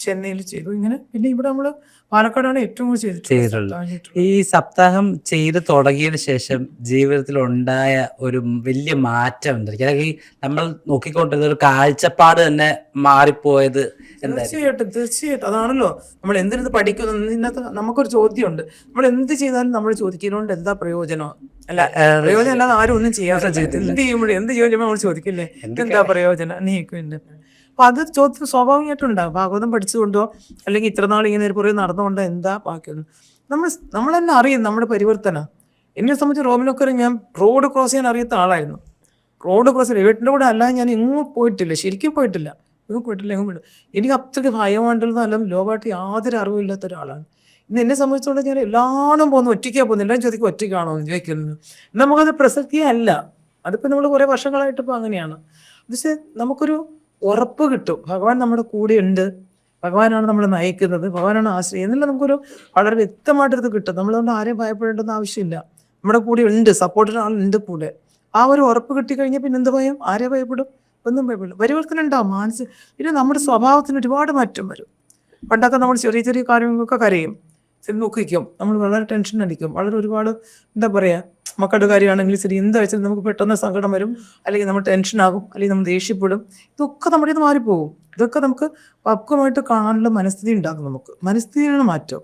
ചെന്നൈയിൽ ചെയ്തു. ഇങ്ങനെ പിന്നെ ഇവിടെ നമ്മൾ പാലക്കാടാണ് ഏറ്റവും കൂടുതൽ ചെയ്തിട്ടുള്ളത്. ഈ സപ്താഹം ചെയ്ത് തുടങ്ങിയതിന് ശേഷം ജീവിതത്തിൽ ഉണ്ടായ ഒരു വലിയ മാറ്റം എന്തായിരിക്കും? നമ്മൾ നോക്കിക്കൊണ്ടിരുന്ന ഒരു കാഴ്ചപ്പാട് തന്നെ മാറിപ്പോയത് തീർച്ചയായിട്ടും തീർച്ചയായിട്ടും. അതാണല്ലോ. നമ്മൾ എന്തിനത് പഠിക്കുന്നു? ഇന്നത്തെ നമുക്കൊരു ചോദ്യമുണ്ട്. നമ്മൾ എന്ത് ചെയ്താലും നമ്മൾ ചോദിക്കുന്നതുകൊണ്ട് എന്താ പ്രയോജനം? അല്ല പ്രയോജനം അല്ലാതെ ആരും ഒന്നും ചെയ്യാത്ത എന്ത് ചെയ്യുമ്പോഴും എന്ത് ചെയ്യുമ്പോൾ നമ്മൾ ചോദിക്കില്ലേ? എന്താ പ്രയോജനം? നീക്കുന്നുണ്ട് അപ്പൊ അത് ചോദ്യം സ്വാഭാവികമായിട്ടുണ്ടാകും ഭാഗവതം പഠിച്ചുകൊണ്ടോ അല്ലെങ്കിൽ ഇത്ര നാൾ ഇങ്ങനെ ഒരു പുറകെ നടന്നുകൊണ്ടോ എന്താ ബാക്കിയൊന്നും നമ്മൾ നമ്മൾ തന്നെ അറിയും നമ്മുടെ പരിവർത്തനം. എന്നെ സംബന്ധിച്ച് റോമിലൊക്കെ ഞാൻ റോഡ് ക്രോസ് ചെയ്യാൻ അറിയാത്ത ആളായിരുന്നു. റോഡ് ക്രോസ് ചെയ്യാൻ വീട്ടിന്റെ കൂടെ അല്ലാതെ ഞാൻ എങ്ങും പോയിട്ടില്ല. ശരിക്കും പോയിട്ടില്ല. എങ്ങും പോയിട്ടില്ല എങ്ങും പോയിട്ടില്ല. എനിക്ക് അത്രയ്ക്ക് ഭയമായിട്ടുള്ള അല്ല ലോകമായിട്ട് യാതൊരു അറിവില്ലാത്ത ഒരാളാണ്. ഇന്ന് എന്നെ സംബന്ധിച്ചോളം ഞാൻ എല്ലാവരും പോകുന്നു. ഒറ്റയ്ക്കാണ് പോകുന്നത്. എല്ലാം ചോദിക്കും ഒറ്റയ്ക്കാണോ? എന്ന് ചോദിക്കുന്നത് നമുക്കത് പ്രസക്തിയല്ല. അതിപ്പോൾ നമ്മൾ കുറേ വർഷങ്ങളായിട്ട് ഇപ്പോൾ അങ്ങനെയാണ്. പക്ഷേ നമുക്കൊരു ഉറപ്പ് കിട്ടും. ഭഗവാൻ നമ്മുടെ കൂടെ ഉണ്ട് ഭഗവാനാണ് നമ്മളെ നയിക്കുന്നത്. ഭഗവാനാണ് ആശ്രയം. എന്നല്ല നമുക്കൊരു വളരെ വ്യക്തമായിട്ടത് കിട്ടും. നമ്മളതുകൊണ്ട് ആരെയും ഭയപ്പെടേണ്ടെന്ന് ആവശ്യമില്ല. നമ്മുടെ കൂടെ ഉണ്ട്. സപ്പോർട്ടിന് ആളുണ്ട് കൂടെ. ആ ഒരു ഉറപ്പ് കിട്ടിക്കഴിഞ്ഞാൽ പിന്നെ എന്ത് ഭയം? ആരെ ഭയപ്പെടും? ഒന്നും ഭയപ്പെടും പരിവർത്തനം ഉണ്ടാവും മാനസിക പിന്നെ നമ്മുടെ സ്വഭാവത്തിന് ഒരുപാട് മാറ്റം വരും. പണ്ടൊക്കെ നമ്മൾ ചെറിയ ചെറിയ കാര്യങ്ങൾക്കൊക്കെ കരയും. ദുഃഖിക്കും നമ്മൾ വളരെ ടെൻഷൻ അടിക്കും. വളരെ ഒരുപാട് എന്താ പറയുക മക്കളുടെ കാര്യമാണെങ്കിലും ശരി എന്താ വെച്ചാൽ നമുക്ക് പെട്ടെന്ന് സങ്കടം വരും അല്ലെങ്കിൽ നമ്മൾ ടെൻഷൻ ആകും അല്ലെങ്കിൽ നമ്മൾ ദേഷ്യപ്പെടും. ഇതൊക്കെ നമ്മുടെ ഇത് മാറിപ്പോകും. ഇതൊക്കെ നമുക്ക് പക്വമായിട്ട് കാണാനുള്ള മനസ്ഥിതി ഉണ്ടാകും നമുക്ക്. മനസ്ഥിതിയാണ് മാറ്റം.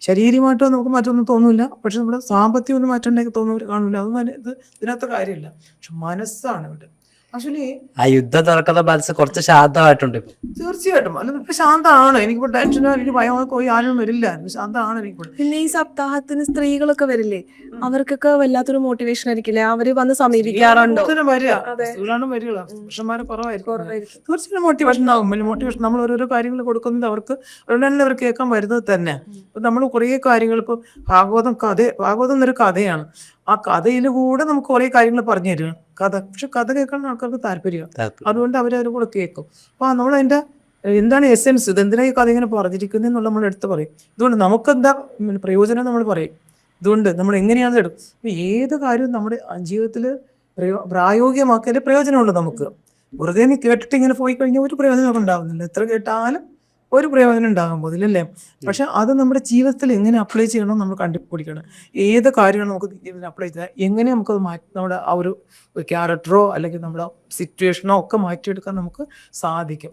ശരീരമായിട്ടോ നമുക്ക് മാറ്റമൊന്നും തോന്നില്ല. പക്ഷെ നമ്മുടെ സാമ്പത്തികം ഒന്നും മാറ്റം ഉണ്ടെങ്കിൽ തോന്നുന്നവർ കാണില്ല. അത് ഇത് ഇതിനകത്ത് കാര്യമില്ല. പക്ഷെ മനസ്സാണ് ഇവിടെ. ആക്ച്വലി ആ യുദ്ധം നടക്കുന്ന മനസ്സ് കുറച്ച് ശാന്തമായിട്ടുണ്ട് ഇപ്പൊ. തീർച്ചയായിട്ടും. അല്ല ഇപ്പൊ ശാന്തമാണ് എനിക്കിപ്പോ ടെൻഷനോ എനിക്ക് ഭയമോ പോയി ആരും വരില്ല. ശാന്തമാണ് പിന്നെ ഈ സപ്താഹത്തിന് സ്ത്രീകളൊക്കെ വരില്ലേ? അവർക്കൊക്കെ വല്ലാത്തൊരു മോട്ടിവേഷൻ ആയിരിക്കില്ലേ? അവർ വന്ന് സമീപിക്കാറുണ്ടോ? കൂടുതലും വരിക. അതെ. സ്ത്രീകളാണ് വരിക. പുരുഷന്മാരെ കുറവായിരിക്കും. കുറവായിരിക്കും. മോട്ടിവേഷൻ ആകും വലിയ മോട്ടിവേഷൻ നമ്മൾ ഓരോരോ കാര്യങ്ങൾ കൊടുക്കുന്നത് അവർക്ക് അതുകൊണ്ട് അവർ കേൾക്കാൻ വരുന്നത് തന്നെ. നമ്മൾ കുറേ കാര്യങ്ങൾ ഇപ്പൊ ഭാഗവതം കഥ ഭാഗവതം എന്നൊരു കഥയാണ്. ആ കഥയിൽ കൂടെ നമുക്ക് കുറേ കാര്യങ്ങൾ പറഞ്ഞു തരും. കഥ. പക്ഷെ കഥ കേൾക്കാൻ ആൾക്കാർക്ക് താല്പര്യമാണ് താല്പര്യം. അതുകൊണ്ട് അവരവരും കൂടെ കേൾക്കും. അപ്പോൾ നമ്മൾ അതിന്റെ എന്താണ് എസെൻസ് ഇത് എന്തിനാണ് ഈ കഥ ഇങ്ങനെ പറഞ്ഞിരിക്കുന്നത് എന്നുള്ള നമ്മൾ എടുത്ത് പറയും. ഇതുകൊണ്ട് നമുക്കെന്താ എന്താ പ്രയോജനം നമ്മൾ പറയും. ഇതുകൊണ്ട് നമ്മൾ എങ്ങനെയാണ് എടുക്കും? ഏത് കാര്യവും നമ്മുടെ ജീവിതത്തിൽ പ്രായോഗികമാക്കിയാൽ പ്രയോജനമുള്ളൂ നമുക്ക്. വെറുതെ നീ കേട്ടിട്ട് ഇങ്ങനെ പോയി കഴിഞ്ഞാൽ ഒരു പ്രയോജനം ഉണ്ടാവുന്നില്ല. എത്ര കേട്ടാലും ഒരു പ്രയോജനം ഉണ്ടാകാൻ പോകുന്നില്ല അല്ലേ? പക്ഷെ അത് നമ്മുടെ ജീവിതത്തിൽ എങ്ങനെ അപ്ലൈ ചെയ്യണം നമ്മൾ കണ്ടുപിടിക്കണം. ഏത് കാര്യമാണ് നമുക്ക് ജീവിതത്തിൽ അപ്ലൈ ചെയ്താൽ എങ്ങനെ നമുക്കത് മാറ്റി നമ്മുടെ ആ ഒരു ക്യാരക്ടറോ അല്ലെങ്കിൽ നമ്മുടെ സിറ്റുവേഷനോ ഒക്കെ മാറ്റിയെടുക്കാൻ നമുക്ക് സാധിക്കും.